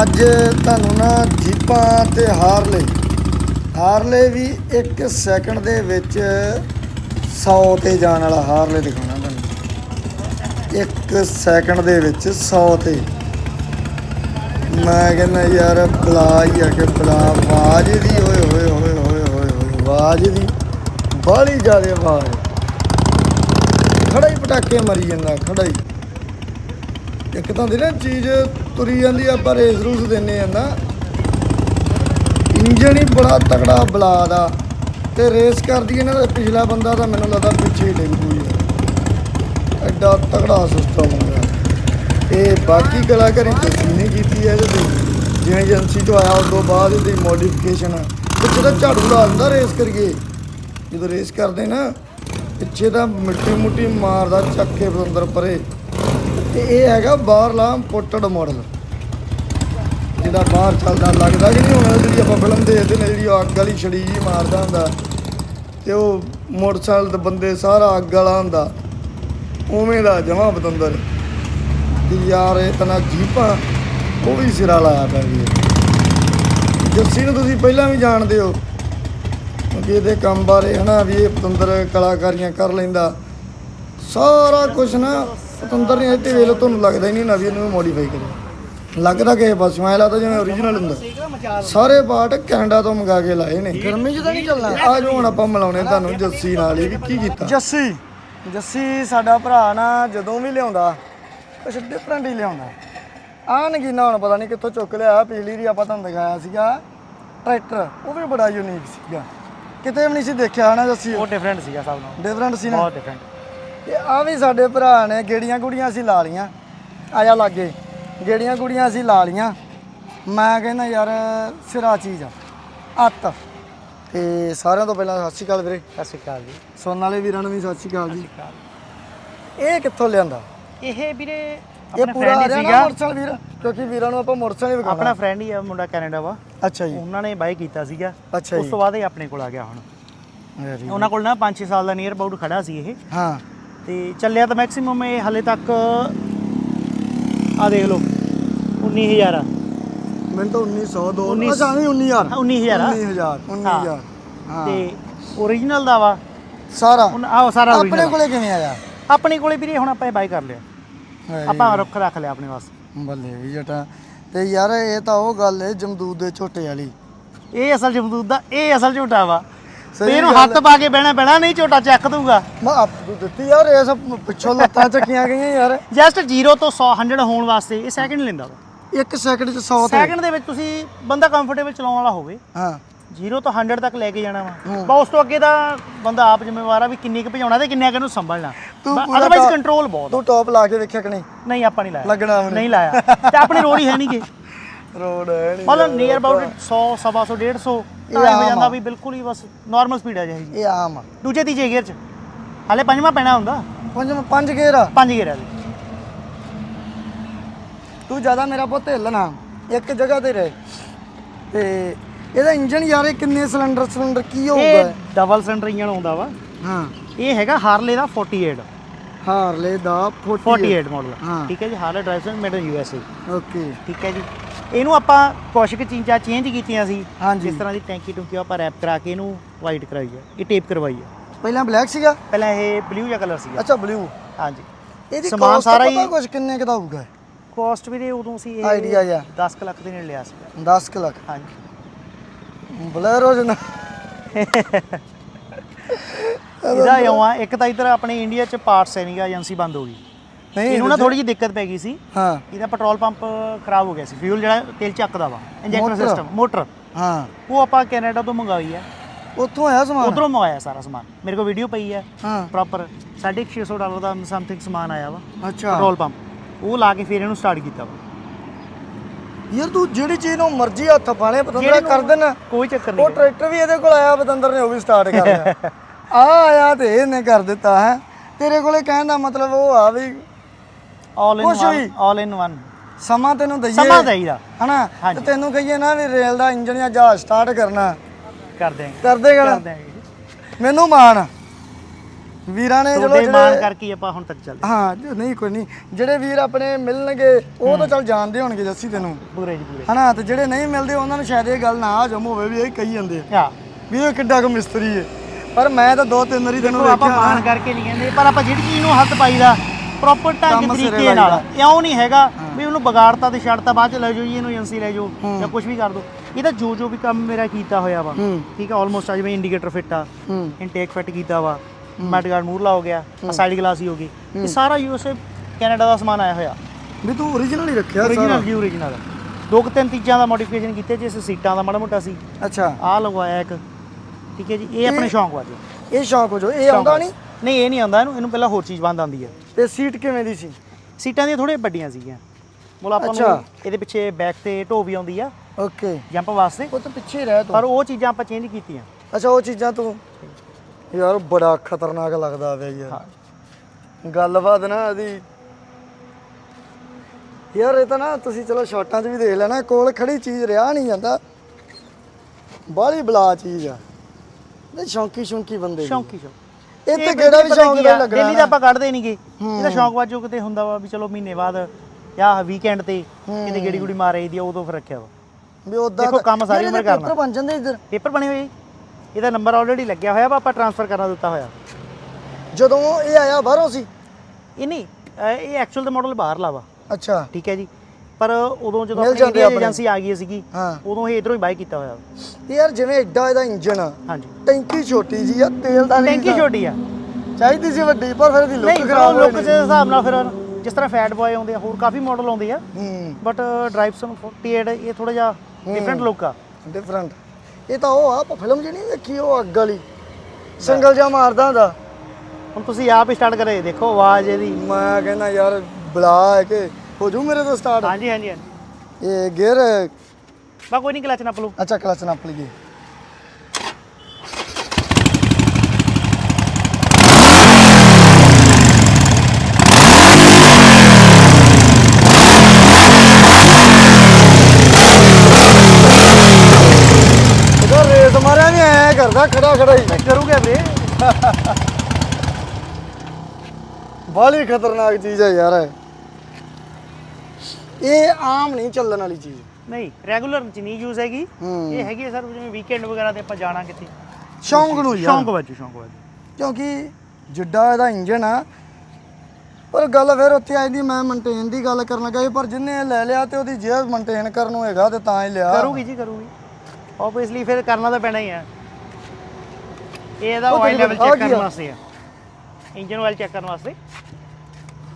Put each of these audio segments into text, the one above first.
ਅੱਜ ਤੁਹਾਨੂੰ ਨਾ ਜੀਪਾਂ ਤੇ ਹਾਰਲੇ। ਹਾਰਲੇ ਵੀ 1 ਸੈਕਿੰਡ ਦੇ ਵਿੱਚ 100 ਤੇ ਜਾਣ ਵਾਲਾ ਹਾਰਲੇ ਦਿਖਾਉਣਾ ਤੁਹਾਨੂੰ। 1 ਸੈਕਿੰਡ ਦੇ ਵਿੱਚ 100 ਤੇ। ਮੈਂ ਕਹਿੰਦਾ ਯਾਰ ਬਲਾ ਹੀ ਆ ਕਿ ਬਲਾ। ਆਵਾਜ਼ ਦੀ, ਓਏ ਹੋਏ ਹੋਏ ਹੋਏ ਹੋਏ ਹੋਏ ਆਵਾਜ਼ ਦੀ। ਬਾਹਲੀ ਜ਼ਿਆਦਾ ਆਵਾਜ਼। ਖੜਾ ਹੀ ਪਟਾਕੇ ਮਰੀ ਜਾਂਦਾ ਖੜਾ ਹੀ। ਇੱਕ ਤਾਂ ਹੁੰਦੀ ਨਾ ਚੀਜ਼ ਤੁਰੀ ਜਾਂਦੀ ਆਪਾਂ ਰੇਸ ਰੂਸ ਦਿੰਨੇ ਆ ਨਾ। ਹੀ ਬੜਾ ਤਕੜਾ ਬਲਾ ਦਾ ਤੇ ਰੇਸ ਕਰਦੀ ਇਹਨਾਂ ਦਾ ਪਿਛਲਾ ਬੰਦਾ ਤਾਂ ਮੈਨੂੰ ਲੱਗਦਾ ਪਿੱਛੇ ਹੀ ਡਿੱਗ ਪੂਈ ਐਡਾ ਤਕੜਾ ਸਿਸਟਮ ਹੁੰਦਾ ਇਹ ਬਾਕੀ ਕਲਾਕਾਰੀ ਤੁਸੀਂ ਨਹੀਂ ਕੀਤੀ ਹੈ ਇਹਦੇ ਜਿਵੇਂ ਏਜੰਸੀ ਤੋਂ ਆਇਆ, ਉਸ ਤੋਂ ਬਾਅਦ ਇਹਦੀ ਮੋਡੀਫਿਕੇਸ਼ਨ ਪਿੱਛੇ ਤਾਂ ਝਾੜੂ ਲਾ ਦਿੰਦਾ ਰੇਸ ਕਰੀਏ। ਜਦੋਂ ਰੇਸ ਕਰਦੇ ਨਾ, ਪਿੱਛੇ ਤਾਂ ਮਿੱਟੀ ਮੁੱਟੀ ਮਾਰਦਾ, ਚੱਕ ਕੇ ਅੰਦਰ ਪਰੇ। ਤੇ ਇਹ ਹੈਗਾ ਬਾਹਰਲਾ ਇੰਪੋਰਟਡ ਮਾਡਲ। ਜਿਹੜਾ ਬਾਹਰ ਚੱਲਦਾ ਲੱਗਦਾ ਕਿ ਨਹੀਂ, ਹੁਣ ਜਿਹੜੀ ਆਪਾਂ ਫਿਲਮ ਦੇਖਦੇ ਨੇ, ਜਿਹੜੀ ਅੱਗ ਵਾਲੀ ਛੜੀ ਜੀ ਮਾਰਦਾ ਹੁੰਦਾ, ਤੇ ਉਹ ਮੋਟਰਸਾਈਕਲ ਤੇ ਬੰਦੇ ਸਾਰਾ ਅੱਗ ਵਾਲਾ ਹੁੰਦਾ। ਉਵੇਂ ਦਾ ਜਮਾ ਬਤੰਦਰ ਕਿ ਯਾਰ ਇਹ ਤਾਂ ਨਾ ਜੀਪਾਂ, ਉਹ ਵੀ ਸਿਰਾ ਲਾਇਆ ਪਿਆ ਵੀ ਜੱਸੀ ਨੂੰ ਤੁਸੀਂ ਪਹਿਲਾਂ ਵੀ ਜਾਣਦੇ ਹੋ, ਕਿਉਂਕਿ ਇਹਦੇ ਕੰਮ ਬਾਰੇ ਹਨਾ ਵੀ ਇਹ ਪਤੰਦਰ ਕਲਾਕਾਰੀਆਂ ਕਰ ਲੈਂਦਾ। ਸਾਰਾ ਕੁਝ ਨਾ ਪਤੰਦਰ ਨੇ ਇੱਥੇ ਵੇਖ ਲਓ ਤੁਹਾਨੂੰ ਲੱਗਦਾ ਹੀ ਨਹੀਂ ਨਾ ਵੀ ਇਹਨੂੰ ਮੋਡੀਫਾਈ ਕਰਿਆ ਲੱਗਦਾ ਕਿ ਬਸ ਮੈਂ ਲੱਗਦਾ ਜਿਵੇਂ ਓਰੀਜਨਲ ਹੁੰਦਾ। ਸਾਰੇ ਪਾਰਟ ਕੈਨੇਡਾ ਤੋਂ ਮੰਗਾ ਕੇ ਲਾਏ ਨੇ। ਗਰਮੀ 'ਚ ਤਾਂ ਨਹੀਂ ਚੱਲਣਾ। ਆ ਜੋ ਹੁਣ ਆਪਾਂ ਮਿਲਾਉਣੇ ਤੁਹਾਨੂੰ ਜੱਸੀ ਨਾਲ ਹੀ ਵੀ ਕੀ ਕੀਤਾ। ਜੱਸੀ ਜੱਸੀ ਸਾਡਾ ਭਰਾ ਨਾ ਜਦੋਂ ਵੀ ਲਿਆਉਂਦਾ ਕੁਛ ਡਿਫਰੈਂਟ ਹੀ ਲਿਆਉਂਦਾ। ਆਹ ਨਗੀਨਾ ਹੁਣ ਪਤਾ ਨਹੀਂ ਕਿੱਥੋਂ ਚੁੱਕ ਲਿਆ ਪਿਛਲੀ ਦੀ ਆਪਾਂ ਤੁਹਾਨੂੰ ਦਿਖਾਇਆ ਸੀਗਾ ਟਰੈਕਟਰ। ਉਹ ਵੀ ਬੜਾ ਯੂਨੀਕ ਸੀਗਾ। ਕਿਤੇ ਵੀ ਨਹੀਂ ਸੀ ਦੇਖਿਆ ਹਨਾ ਜੱਸੀ? ਉਹ ਡਿਫਰੈਂਟ ਸੀਗਾ ਸਭ ਨਾਲੋਂ। ਡਿਫਰੈਂਟ ਸੀ ਨਾ? ਬਹੁਤ ਡਿਫਰੈਂਟ ਤੇ ਆ ਵੀ ਸਾਡੇ ਭਰਾ ਨੇ ਗੇੜੀਆਂ ਗੁੜੀਆਂ ਅਸੀਂ ਲਾ ਲੀਆਂ ਆ ਜਾ ਲਾਗੇ। ਗੇੜੀਆਂ ਗੁੜੀਆਂ ਅਸੀਂ ਲਾ ਲੀਆਂ ਮੈਂ ਕਹਿੰਦਾ ਯਾਰ ਸਿਰਾ ਚੀਜ਼ ਆ। ਅੱਤ। ਤੇ ਸਾਰਿਆਂ ਤੋਂ ਪਹਿਲਾਂ ਸਤਿ ਸ਼੍ਰੀ ਅਕਾਲ ਵੀਰੇ। ਸਤਿ ਸ਼੍ਰੀ ਅਕਾਲ ਜੀ। ਸੁਣਨ ਵਾਲੇ ਵੀਰਾਂ ਨੂੰ ਵੀ ਸਤਿ ਸ਼੍ਰੀ ਅਕਾਲ ਜੀ। ਇਹ ਕਿੱਥੋਂ ਲਿਆਂਦਾ? ਇਹ ਵੀਰੇ ਇਹ ਆਪਣਾ ਪੂਰਾ ਆ ਫਰੈਂਡ ਰਿਹਾ ਹੀ ਨਾ ਸੀਗਾ। ਮੋਟਰਸਾਈਕਲ ਵੀਰ ਕਿਉਂਕਿ ਵੀਰਾਂ ਨੂੰ ਆਪਾਂ ਮੋਟਰਸਾਈਕਲ ਵੀ ਆਪਣਾ ਫਰੈਂਡ ਹੀ ਆ ਮੁੰਡਾ ਕੈਨੇਡਾ ਵਾ। ਅੱਛਾ ਜੀ। ਉਹਨਾਂ ਨੇ ਬਾਈ ਕੀਤਾ ਸੀਗਾ। ਅੱਛਾ ਉਸ ਤੋਂ ਬਾਅਦ ਇਹ ਆਪਣੇ ਕੋਲ ਆ ਗਿਆ ਹੁਣ। ਉਹਨਾਂ ਕੋਲ ਨਾ 5-6 ਸਾਲ ਦਾ ਨੀਅਰ ਅਬਾਊਟ ਖੜਾ ਸੀ ਇਹ। ਹਾਂ। ਤੇ ਚੱਲਿਆ ਤਾਂ ਮੈਕਸਿਮਮ ਇਹ ਹਲੇ ਤੱਕ ਆ ਦੇਖ ਲਓ 19000 ਆ। ਮੈਨੂੰ ਤਾਂ 1902 19 ਅੱਛਾ ਨਹੀਂ 19000 ਹਾਂ, 19000 ਆ। 19000 19000 ਹਾਂ। ਤੇ ਓਰੀਜਨਲ ਦਾ ਵਾ। ਸਾਰਾ? ਆਹ ਸਾਰਾ ਆਪਣੇ ਕੋਲੇ ਕਿਵੇਂ ਆਇਆ। ਆਪਣੇ ਕੋਲੇ ਵੀਰੇ ਹੁਣ ਆਪਾਂ ਇਹ ਬਾਈ ਕਰ ਲਿਆ। ਆਪਾਂ ਰੱਖ ਰੱਖ ਲਿਆ ਆਪਣੇ ਵਾਸਤੇ। ਬੱਲੇ ਵੀ ਜਟਾ। ਤੇ ਯਾਰ ਇਹ ਤਾਂ ਉਹ ਗੱਲ ਹੈ ਜਮਦੂਦ ਦੇ ਝੋਟੇ ਵਾਲੀ। ਇਹ ਅਸਲ ਜਮਦੂਦ ਦਾ ਇਹ ਅਸਲ ਝੂਟਾ ਵਾ। ਤੇ ਇਹਨੂੰ ਹੱਥ ਪਾ ਕੇ ਬਹਿਣਾ ਪੈਣਾ ਨਹੀਂ ਝੋਟਾ ਚੱਕ ਦੂਗਾ ਮੈਂ ਆਪ ਨੂੰ ਦਿੱਤੀ ਯਾਰ ਇਹ ਸਭ ਪਿੱਛੋਂ ਲੱਤਾਂ ਚੱਕੀਆਂ ਗਈਆਂ ਯਾਰ। ਜਸਟ 0 ਤੋਂ 100 100 ਹੋਣ ਵਾਸਤੇ ਇਹ ਸੈਕਿੰਡ ਲੈਂਦਾ ਵਾ ਇੱਕ ਸੈਕਿੰਡ ਚ 100 ਤੇ। ਸੈਕਿੰਡ ਦੇ ਵਿੱਚ ਤੁਸੀਂ ਬੰਦਾ ਕੰਫਰਟੇਬਲ ਚਲਾਉਣ ਵਾਲਾ ਹੋਵੇ। ਹਾਂ। 0 ਤੋਂ 100 ਤੱਕ ਲੈ ਕੇ ਜਾਣਾ ਵਾ। ਬਸ ਉਸ ਤੋਂ ਅੱਗੇ ਦਾ ਬੰਦਾ ਆਪ ਜ਼ਿੰਮੇਵਾਰ ਆ ਵੀ ਕਿੰਨੀ ਕੁ ਭਜਾਉਣਾ ਤੇ ਕਿੰਨਾ ਕੁ ਨੂੰ ਸੰਭਲਣਾ। ਤੂੰ ਅਦਰਵਾਈਜ਼ ਕੰਟਰੋਲ ਬਹੁਤ ਆ। ਤੂੰ ਟੌਪ ਲਾ ਕੇ ਵੇਖਿਆ ਕਿ ਨਹੀਂ? ਨਹੀਂ ਆਪਾਂ ਨਹੀਂ ਲਾਇਆ। ਲੱਗਣਾ ਹੁਣ। ਨਹੀਂ ਲਾਇਆ। ਤੇ ਆਪਣੀ ਰੋਡ ਹੀ ਹੈ ਨਹੀਂਗੇ ਰੋਡ ਹੈ ਨਹੀਂ ਮਤਲਬ ਨੀਅਰ ਅਬਾਊਟ 100 ਸਵਾ 100 150 ਤਾਂ ਹੋ ਜਾਂਦਾ। ਵੀ ਬਿਲਕੁਲ ਹੀ ਬਸ ਨਾਰਮਲ ਸਪੀਡ ਆ ਜਾਏਗੀ। ਇਹ ਆਮ ਆ। ਦੂਜੇ ਤੀਜੇ ਗੇਅਰ 'ਚ। ਹਾਲੇ ਪੰਜਵਾਂ ਪੈਣਾ ਹੁੰਦਾ। ਪੰਜ ਪੰਜ ਗੇਰ ਆ। ਪੰਜ ਗੇਅਰ ਆ ਤੂੰ ਜ਼ਿਆਦਾ ਮੇਰਾ ਪੁੱਤ ਹਿੱਲਣਾ ਇੱਕ ਜਗ੍ਹਾ ਤੇ ਰਹਿ। ਤੇ ਇਹਦਾ ਇੰਜਨ ਯਾਰ ਇਹ ਕਿੰਨੇ ਸਿਲੰਡਰ ਸਿਲੰਡਰ ਕੀ ਹੋਊਗਾ? ਇਹ ਡਬਲ ਸਿਲੰਡਰ ਇੰਜਨ ਆਉਂਦਾ ਵਾ। ਹਾਂ। ਇਹ ਹੈਗਾ ਹਾਰਲੇ ਦਾ 48 ਹਾਰਲੇ ਦਾ 40 48 ਮਾਡਲ। ਠੀਕ ਹੈ ਜੀ Harley driven made in USA okay ਠੀਕ ਹੈ ਜੀ। ਇਹਨੂੰ ਆਪਾਂ ਕੁਛ ਕੁ ਚੀਜ਼ਾਂ ਚੇਂਜ ਕੀਤੀਆਂ ਸੀ ਹਾਂਜੀ। ਜਿਸ ਤਰ੍ਹਾਂ ਦੀ ਟੈਂਕੀ ਟੁੰਕੀ ਆਪਾਂ ਰੈਪ ਕਰਾ ਕੇ ਇਹਨੂੰ ਵਾਈਟ ਕਰਾਈ ਹੈ ਇਹ ਟੇਪ ਕਰਵਾਈ ਹੈ ਪਹਿਲਾਂ ਬਲੈਕ ਸੀਗਾ? ਪਹਿਲਾਂ ਇਹ ਬਲੂ ਜਿਹਾ ਕਲਰ ਸੀਗਾ। ਅੱਛਾ ਬਲੂ ਹਾਂਜੀ। ਇਹਦੀ ਸਮਾਨ ਸਾਰਾ ਪਤਾ ਹੀ- ਕੁਝ ਕਿੰਨੇ ਕੁ ਦਾ ਹੋਊਗਾ? ਕੋਸਟ ਵੀ ਦੇ ਉਦੋਂ ਸੀ ਇਹ Idea ਜਿਹਾ। 10 ਕੁ ਲੱਖ ਦੇ ਨੇ ਲਿਆ ਸੀ 10 ਕੁ ਲੱਖ। ਹਾਂਜੀ। ਬਲੈਰੋ ਜਨਾ ਇਹਦਾ ਇਉਂ ਆ ਇੱਕ ਤਾਂ ਇਧਰ ਆਪਣੇ ਇੰਡੀਆ 'ਚ ਪਾਰਟਸ ਹੈ ਨਹੀਂਗਾ ਏਜੰਸੀ ਬੰਦ ਹੋ ਗਈ। ਨਹੀਂ ਇਹਨੂੰ ਨਾ ਥੋੜੀ ਜਿਹੀ ਦਿੱਕਤ ਪੈ ਗਈ ਸੀ। ਹਾਂ। ਇਹਦਾ ਪੈਟਰੋਲ ਪੰਪ ਖਰਾਬ ਹੋ ਗਿਆ ਸੀ। ਫਿਊਲ ਜਿਹੜਾ ਤੇਲ ਚੱਕਦਾ ਵਾ ਇੰਜੈਕਟਰ? System motor. ਹਾਂ। ਉਹ ਆਪਾਂ ਕੈਨੇਡਾ ਤੋਂ ਮੰਗਾਈ ਹੈ। ਉੱਥੋਂ ਆਇਆ ਸਮਾਨ? ਉਧਰੋਂ ਮੰਗਾਇਆ ਸਾਰਾ ਸਮਾਨ। ਮੇਰੇ ਕੋਲ ਵੀਡੀਓ ਪਈ ਹੈ। ਹਾਂ। ਪ੍ਰੋਪਰ 650 ਡਾਲਰ ਦਾ ਸਮਥਿੰਗ ਸਮਾਨ ਆਇਆ ਵਾ। ਅੱਛਾ। Petrol pump. ਉਹ ਲਾ ਕੇ ਫਿਰ ਇਹਨੂੰ ਸਟਾਰਟ ਕੀਤਾ ਵਾ। ਯਾਰ ਤੂੰ ਜਿਹੜੀ ਚੀਜ਼ ਨੂੰ ਮਰਜ਼ੀ ਹੱਥ ਪਾਲੇ ਪਤੰਦਰਾ ਕਰ ਦੇਣਾ। ਕੋਈ ਚੱਕਰ ਉਹ ਨਹੀਂ ਟਰੈਕਟਰ ਵੀ ਇਹਦੇ ਕੋਲ ਆਇਆ ਪਤੰਦਰ ਨੇ ਉਹ ਵੀ ਸਟਾਰਟ ਕਰ ਲਿਆ। ਆ ਆਇਆ ਤੇ ਇਹਨੇ ਕਰ ਦਿੱਤਾ ਹੈ। ਤੇਰੇ ਕੋਲੇ ਕਹਿਣ ਦਾ ਮਤਲਬ ਉਹ ਆ ਵੀ ਆਲ ਇਨ ਕੁਛ one we. All in one ਸਮਾਂ ਤੈਨੂੰ ਦਈਏ। ਸਮਾਂ ਚਾਹੀਦਾ ਹਨਾ? ਤੇ ਹਾਂਜੀ। ਤੈਨੂੰ ਕਹੀਏ ਨਾ ਵੀ ਰੇਲ ਦਾ ਇੰਜਨ ਜਾਂ ਜਹਾਜ਼ ਸਟਾਰਟ ਕਰਨਾ। ਕਰ ਕਰ ਦੇਗਾ? ਕਰ ਨਾ ਦਿਆਂਗੇ ਮੈਨੂੰ ਮਾਣ। ਆ। ਵੀਰਾਂ ਨੇ ਚਲੋ ਤੁਹਾਡੇ ਜਿਹੜੇ ਕਰਕੇ ਹੀ ਆਪਾਂ ਹੁਣ ਤੱਕ ਚੱਲਦੇ ਹਾਂ ਜੋ ਨਹੀਂ ਕੋਈ ਨਹੀਂ। ਜਿਹੜੇ ਵੀਰ ਆਪਣੇ ਮਿਲਣਗੇ ਉਹ ਤਾਂ ਚੱਲ ਜਾਣਦੇ ਹੋਣਗੇ ਜੱਸੀ ਤੈਨੂੰ। ਪੂਰੇ ਜੀ ਪੂਰੇ। ਹਨਾ ਤੇ ਜਿਹੜੇ ਨਹੀਂ ਮਿਲਦੇ ਉਹਨਾਂ ਨੂੰ ਸ਼ਾਇਦ ਇਹ ਗੱਲ ਨਾ ਹਜਮ ਹੋਵੇ ਵੀ ਇਹ ਕਹੀ ਜਾਂਦੇ ਆ। ਹਾਂ। ਵੀ ਇਹ ਕਿੱਡਾ ਕੁ ਮਿਸਤਰੀ ਹੈ ਪਰ ਮੈਂ ਤਾਂ ਦੋ ਤਿੰਨ ਵਾਰੀ ਤੈਨੂੰ ਆਪਾਂ ਵੇਖਿਆ ਮਾਣ ਕਰਕੇ ਨਹੀਂ ਕਹਿੰਦੇ ਪਰ ਆਪਾਂ ਜਿਹੜੀ ਚੀਜ਼ ਨੂੰ ਹੱਥ ਪਾਈਦਾ ਪ੍ਰੋਪਰ ਢੰਗ ਕੰਮ ਸਿਰੇ ਤਰੀਕੇ ਨਾਲ। ਇਉਂ ਨਹੀਂ ਹੈਗਾ ਵੀ ਉਹਨੂੰ ਵਿਗਾੜਤਾ ਤੇ ਛੱਡਤਾ ਬਾਅਦ ਚ ਲੈ ਜਾਓ ਜੀ ਇਹਨੂੰ ਏਜੰਸੀ ਲੈ ਜਾਓ ਜਾਂ ਕੁਝ ਵੀ ਕਰ ਦੋ। ਇਹ ਤਾਂ ਜੋ ਜੋ ਵੀ ਕੰਮ ਮੇਰਾ ਕੀਤਾ ਹੋਇਆ ਵਾ ਹੂੰ। ਠੀਕ ਆ ਆਲਮੋਸਟ ਆ ਜਿਵੇਂ ਇੰਡੀਕੇਟਰ ਫਿੱਟ ਆ ਹੂੰ। ਇਨਟੇਕ ਫਿੱਟ ਕੀਤਾ ਵਾ ਮੈਡਗਾਰਡ ਮੂਰਲਾ ਹੋ ਗਿਆ ਸਾਈਡ ਗਲਾਸ ਹੀ ਹੋ ਗਈ। ਇਹ ਸਾਰਾ ਯੂਐਸਏ ਕੈਨੇਡਾ ਦਾ ਸਮਾਨ ਆਇਆ ਹੋਇਆ। ਵੀ ਤੂੰ ਓਰੀਜਨਲ ਹੀ ਰੱਖਿਆ ਸਾਰਾ? ਓਰੀਜਨਲ ਜੀ ਓਰੀਜਨਲ ਦੋ ਕੁ ਤਿੰਨ ਚੀਜ਼ਾਂ ਦਾ ਮੋਡੀਫਿਕੇਸ਼ਨ ਕੀਤੇ ਜਿਸ ਸੀਟਾਂ ਦਾ ਮਾੜਾ ਮੋਟਾ ਸੀ। ਅੱਛਾ। ਆਹ ਲਗਵਾਇਆ ਇੱਕ। ਠੀਕ ਹੈ ਜੀ ਇਹ ਆਪਣੇ ਸ਼ੌਂਕ ਵਾਜੇ ਇਹ ਸ਼ੌਂਕ ਹੋ ਜੋ ਇਹ ਆਉਂਦਾ ਨਹੀਂ? ਨਹੀਂ ਇਹ ਨਹੀਂ ਆਉਂਦਾ ਇਹਨੂੰ ਇਹਨੂੰ ਪਹਿਲਾਂ ਹੋਰ ਚੀਜ਼ ਬੰਦ ਆਉਂਦੀ ਹੈ। ਤੇ ਸੀਟ ਕਿਵੇਂ ਦੀ ਸੀ? ਸੀਟਾਂ ਦੀਆਂ ਥੋੜ੍ਹੀਆਂ ਵੱਡੀਆਂ ਸੀਗੀਆਂ। ਮਤਲਬ ਆਪਾਂ ਅੱਛਾ। ਨੂੰ ਇਹਦੇ ਪਿੱਛੇ ਬੈਕ ਤੇ ਢੋ ਵੀ ਆਉਂਦੀ ਆ। ਓਕੇ। ਜੰਪ ਵਾਸਤੇ। ਉਹ ਤਾਂ ਪਿੱਛੇ ਰਹਿ ਤੂੰ। ਪਰ ਉਹ ਚੀਜ਼ਾਂ ਆਪਾਂ ਚੇਂਜ ਕੀਤੀਆਂ। ਅੱਛਾ ਉਹ ਚੀਜ਼ਾਂ ਤੂੰ। ਯਾਰ ਬੜਾ ਖਤਰਨਾਕ ਲੱਗਦਾ ਵੇ ਯਾਰ। ਗੱਲਬਾਤ ਨਾ ਇਹਦੀ। ਯਾਰ ਇਹ ਤਾਂ ਨਾ ਤੁਸੀਂ ਚਲੋ ਸ਼ਾਟਾਂ 'ਚ ਵੀ ਦੇਖ ਲੈਣਾ ਕੋਲ ਖੜੀ ਚੀਜ਼ ਰਿਆ ਨਹੀਂ ਜਾਂਦਾ। ਬਾਹਲੀ ਬਲਾ ਚੀਜ਼ ਆ। ਇਹ ਸ਼ੌਂਕੀ ਸ਼ੌਂਕੀ ਬੰਦੇ ਦੀ। ਸ਼ੌਂਕੀ ਸ਼ੌਂਕ ਇਹ ਤੇ ਕਿਹੜਾ ਵੀ ਸ਼ੌਂਕ ਦਾ ਲੱਗਣਾ ਡੇਲੀ ਤਾਂ ਆਪਾਂ ਕੱਢਦੇ ਨਹੀਂਗੇ ਇਹਦਾ ਸ਼ੌਂਕ ਵਾਜੋ ਕਿਤੇ ਹੁੰਦਾ ਵਾ ਵੀ ਚਲੋ ਮਹੀਨੇ ਬਾਅਦ ਜਾਂ ਵੀਕਐਂਡ ਤੇ ਕਿਤੇ ਗੇੜੀ ਗੁੜੀ ਮਾਰ ਆਈ ਦੀ ਆ, ਉਦੋਂ ਫਿਰ ਰੱਖਿਆ ਵਾ। ਵੀ ਉਦਾਂ ਦੇਖੋ ਕੰਮ ਸਾਰੀ ਉਮਰ ਕਰਨਾ। ਪੇਪਰ ਬਣ ਜਾਂਦੇ ਇੱਧਰ। ਪੇਪਰ ਬਣੇ ਹੋਏ। ਇਹਦਾ ਨੰਬਰ ਆਲਰੇਡੀ ਲੱਗਿਆ ਹੋਇਆ ਵਾ ਆਪਾਂ ਟ੍ਰਾਂਸਫਰ ਕਰਨਾ ਦਿੱਤਾ ਹੋਇਆ। ਜਦੋਂ ਇਹ ਆਇਆ ਬਾਹਰੋਂ ਸੀ? ਇਹ ਨਹੀਂ ਇਹ ਐਕਚੁਅਲ ਦਾ ਮਾਡਲ ਬਾਹਰ ਲਾ ਵਾ। ਅੱਛਾ। ਠੀਕ ਹੈ ਜੀ। ਪਰ ਉਦੋਂ ਜਦੋਂ ਮਿਲ ਆਪਣੀ ਜਾਂਦੇ ਆਪਣੇ। ਏਜੰਸੀ ਆ ਗਈ ਸੀਗੀ ਹਾਂ। ਉਦੋਂ ਇਹ ਇਧਰੋਂ ਹੀ ਬਾਈ ਕੀਤਾ ਹੋਇਆ। ਤੇ ਯਾਰ ਜਿਵੇਂ ਐਡਾ ਇਹਦਾ ਇੰਜਨ ਆ ਹਾਂਜੀ। ਟੈਂਕੀ ਛੋਟੀ ਜੀ ਆ ਤੇਲ ਦਾ ਨਹੀਂ ਟੈਂਕੀ ਛੋਟੀ ਆ। ਚਾਹੀਦੀ ਸੀ ਵੱਡੀ ਪਰ ਫਿਰ ਨਹੀਂ ਲੁੱਕ ਫਿਰ ਖਰਾਬ ਹੋ ਲੁੱਕ ਦੇ ਹਿਸਾਬ ਨਾਲ ਫਿਰ ਜਿਸ ਤਰ੍ਹਾਂ ਫੈਟ ਬॉय ਆਉਂਦੇ ਆ ਹੋਰ ਕਾਫੀ ਮਾਡਲ ਆਉਂਦੇ ਆ। ਹੂੰ। ਬਟ ਡਰਾਈਵਸਨ 48 ਇਹ ਥੋੜਾ ਜਿਹਾ ਡਿਫਰੈਂਟ ਲੁੱਕ ਆ। ਡਿਫਰੈਂਟ ਇਹ ਤਾਂ ਉਹ ਆ ਆਪਾਂ ਫਿਲਮ ਜਿਹੜੀ ਵੇਖੀ ਉਹ ਅੱਗ ਵਾਲੀ। ਸਿੰਗਲ ਜਾ ਮਾਰਦਾ ਹੁੰਦਾ। ਹੁਣ ਤੁਸੀਂ ਆਪ ਹੀ ਸਟਾਰਟ ਕਰੇ ਦੇਖੋ ਆਵਾਜ਼ ਇਹਦੀ। ਮੈਂ ਕਹਿੰਦਾ ਯਾਰ ਬਲਾ ਹੈ ਕਿ। ਹੋ ਜੂ ਮੇਰੇ ਤੋਂ ਸਟਾਰਟ ਹਾਂਜੀ ਹਾਂਜੀ ਹਾਂਜੀ ਇਹ ਗੇਅਰ ਬਾ ਕੋਈ ਨਹੀਂ ਕਲਚ ਨੱਪ ਲਓ ਅੱਛਾ ਕਲਚ ਨੱਪ ਲਈਏ ਇਹਦਾ ਰੇਸ ਮਾਰਿਆ ਨਹੀਂ ਐ ਕਰਦਾ ਖੜਾ ਖੜਾ ਹੀ ਕਰੂਗੇ ਵੀਰੇ ਬਾਲੀ ਖਤਰਨਾਕ ਚੀਜ਼ ਹੈ ਯਾਰ ਇਹ ਆਮ ਨਹੀਂ ਚੱਲਣ ਵਾਲੀ ਚੀਜ਼। ਨਹੀਂ ਰੈਗੂਲਰ ਚ ਨਹੀਂ ਯੂਜ਼ ਹੈਗੀ। ਹੂੰ। ਇਹ ਹੈਗੀ ਹੈ ਸਰ ਜਿਵੇਂ ਵੀਕਐਂਡ ਵਗੈਰਾ ਤੇ ਆਪਾਂ ਜਾਣਾ ਕਿਤੇ ਸ਼ੌਂਕ ਨੂੰ ਯਾਰ। ਸ਼ੌਂਕ ਵਜੂ ਸ਼ੌਂਕ ਵਜੂ ਕਿਉਂਕਿ ਜਿੱਡਾ ਇਹਦਾ ਇੰਜਨ ਆ ਪਰ ਗੱਲ ਫਿਰ ਉੱਥੇ ਆਈ ਦੀ ਮੈਂ ਮੇਨਟੇਨ ਦੀ ਗੱਲ ਕਰਨ ਲੱਗਾ ਸੀ, ਪਰ ਜਿੰਨੇ ਇਹ ਲੈ ਲਿਆ ਤੇ ਉਹਦੀ ਜੇਬ ਮੇਨਟੇਨ ਕਰਨ ਨੂੰ ਹੈਗਾ ਤੇ ਤਾਂ ਹੀ ਲਿਆ। ਕਰੂਗੀ ਜੀ ਕਰੂਗੀ। ਆਬਵੀਅਸਲੀ ਫਿਰ ਕਰਨਾ ਤਾਂ ਪੈਣਾ ਹੀ ਆ। ਇਹ ਇਹਦਾ ਉਹ ਆਇਲ ਤੇਰੀ ਲੈਵਲ ਆ ਚੈੱਕ ਕੀ ਕਰਨ ਆ? ਵਾਸਤੇ ਆ। ਇੰਜਨ ਆਇਲ ਚੈੱਕ ਕਰਨ ਵਾਸਤੇ।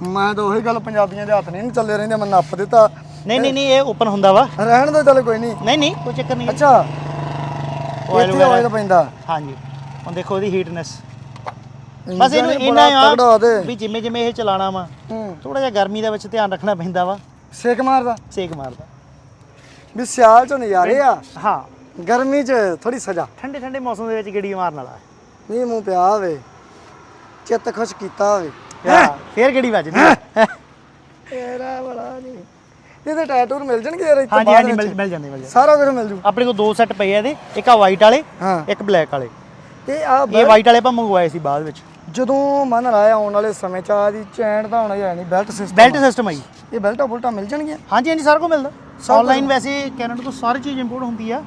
ਮੈਂ ਤਾਂ ਉਹੀ ਗੱਲ ਪੰਜਾਬੀਆਂ ਦੇ ਹੱਥ ਨਹੀਂ ਚੱਲੇ ਰਹਿੰਦੇ ਮੈਂ ਨੱਪ ਦਿੱਤਾ। ਨਹੀਂ ਨਹੀਂ ਨਹੀਂ ਇਹ ਓਪਨ ਹੁੰਦਾ ਵਾ। ਰਹਿਣ ਦੋ ਚੱਲ ਕੋਈ ਨਹੀਂ। ਨਹੀਂ ਨਹੀਂ ਕੋਈ ਚੱਕਰ ਨਹੀਂ। ਅੱਛਾ। Oil ਇੱਥੇ ਆਇਲ ਪੈਂਦਾ। ਹਾਂਜੀ। ਹੁਣ ਦੇਖੋ ਇਹਦੀ ਹੀਟਨੈਸ ਬਸ ਇਹਨੂੰ ਇੰਨਾ ਆ। ਵੀ ਜਿਵੇਂ ਜਿਵੇਂ ਇਹ ਚਲਾਣਾ ਵਾ ਥੋੜਾ ਜਿਹਾ ਗਰਮੀ ਦੇ ਵਿੱਚ ਧਿਆਨ ਰੱਖਣਾ ਪੈਂਦਾ ਵਾ। ਸੇਕ ਮਾਰਦਾ। ਸੇਕ ਮਾਰਦਾ। ਵੀ ਸਿਆਲ ਚ ਨਜ਼ਾਰੇ ਆ। ਹਾਂ। ਗਰਮੀ ਚ ਥੋੜੀ ਸਜ਼ਾ। ਠੰਡੇ ਠੰਡੇ ਮੌਸਮ ਦੇ ਵਿੱਚ ਗੇੜੀ ਮਾਰਨ ਵਾਲਾ। ਮੀਂਹ ਮੂੰਹ ਪਿਆ ਹੋਵੇ ਚਿੱਤ ਖੁਸ਼ ਕੀਤਾ ਹੋਵੇ। ਯਾ ਫੇਰ ਗੇੜੀ ਵੱਜਦੀ ਆ। ਤੇਰਾ ਬੜਾ ਨਹੀਂ ਇਹਦੇ ਟੈਟੂਰ ਮਿਲ ਜਾਣਗੇ ਯਾਰ ਇੱਥੇ ਹਾਂਜੀ ਬਾਅਦ ਹਾਂਜੀ ਵਿੱਚ? ਮਿਲ ਮਿਲ ਜਾਂਦੇ ਮਿਲ ਜਾਂਦੇ। ਸਾਰਾ ਕੁਝ ਮਿਲ ਜੂ। ਆਪਣੇ ਕੋਲ ਦੋ ਸੈੱਟ ਪਏ ਆ ਇਹਦੇ ਇੱਕ ਆ ਵਾਈਟ ਵਾਲੇ ਹਾਂ। ਇੱਕ ਬਲੈਕ ਵਾਲੇ। ਤੇ ਆ ਇਹ ਵਾਈਟ ਵਾਲੇ ਆਪਾਂ ਮੰਗਵਾਏ ਸੀ ਬਾਅਦ ਵਿੱਚ। ਜਦੋਂ ਮਨ ਲਾਇਆ ਆਉਣ ਵਾਲੇ ਸਮੇਂ ਚ ਆ ਦੀ ਚੈਨ ਤਾਂ ਹੋਣਾ ਹੀ ਹੈ ਨਹੀਂ ਬੈਲਟ ਸਿਸਟਮ ਬੈਲਟ ਸਿਸਟਮ ਆਈ ਇਹ ਬੈਲਟਾਂ ਬੁਲਟਾਂ ਮਿਲ ਜਾਣਗੀਆਂ? ਹਾਂਜੀ ਹਾਂਜੀ ਸਾਰਾ ਕੁਝ ਮਿਲਦਾ। ਆਨਲਾਈਨ ਵੈਸੇ ਕੈਨੇਡਾ ਤੋਂ ਸਾਰੀ ਚੀਜ਼ ਇੰਪੋਰਟ ਹੁੰਦੀ ਆ।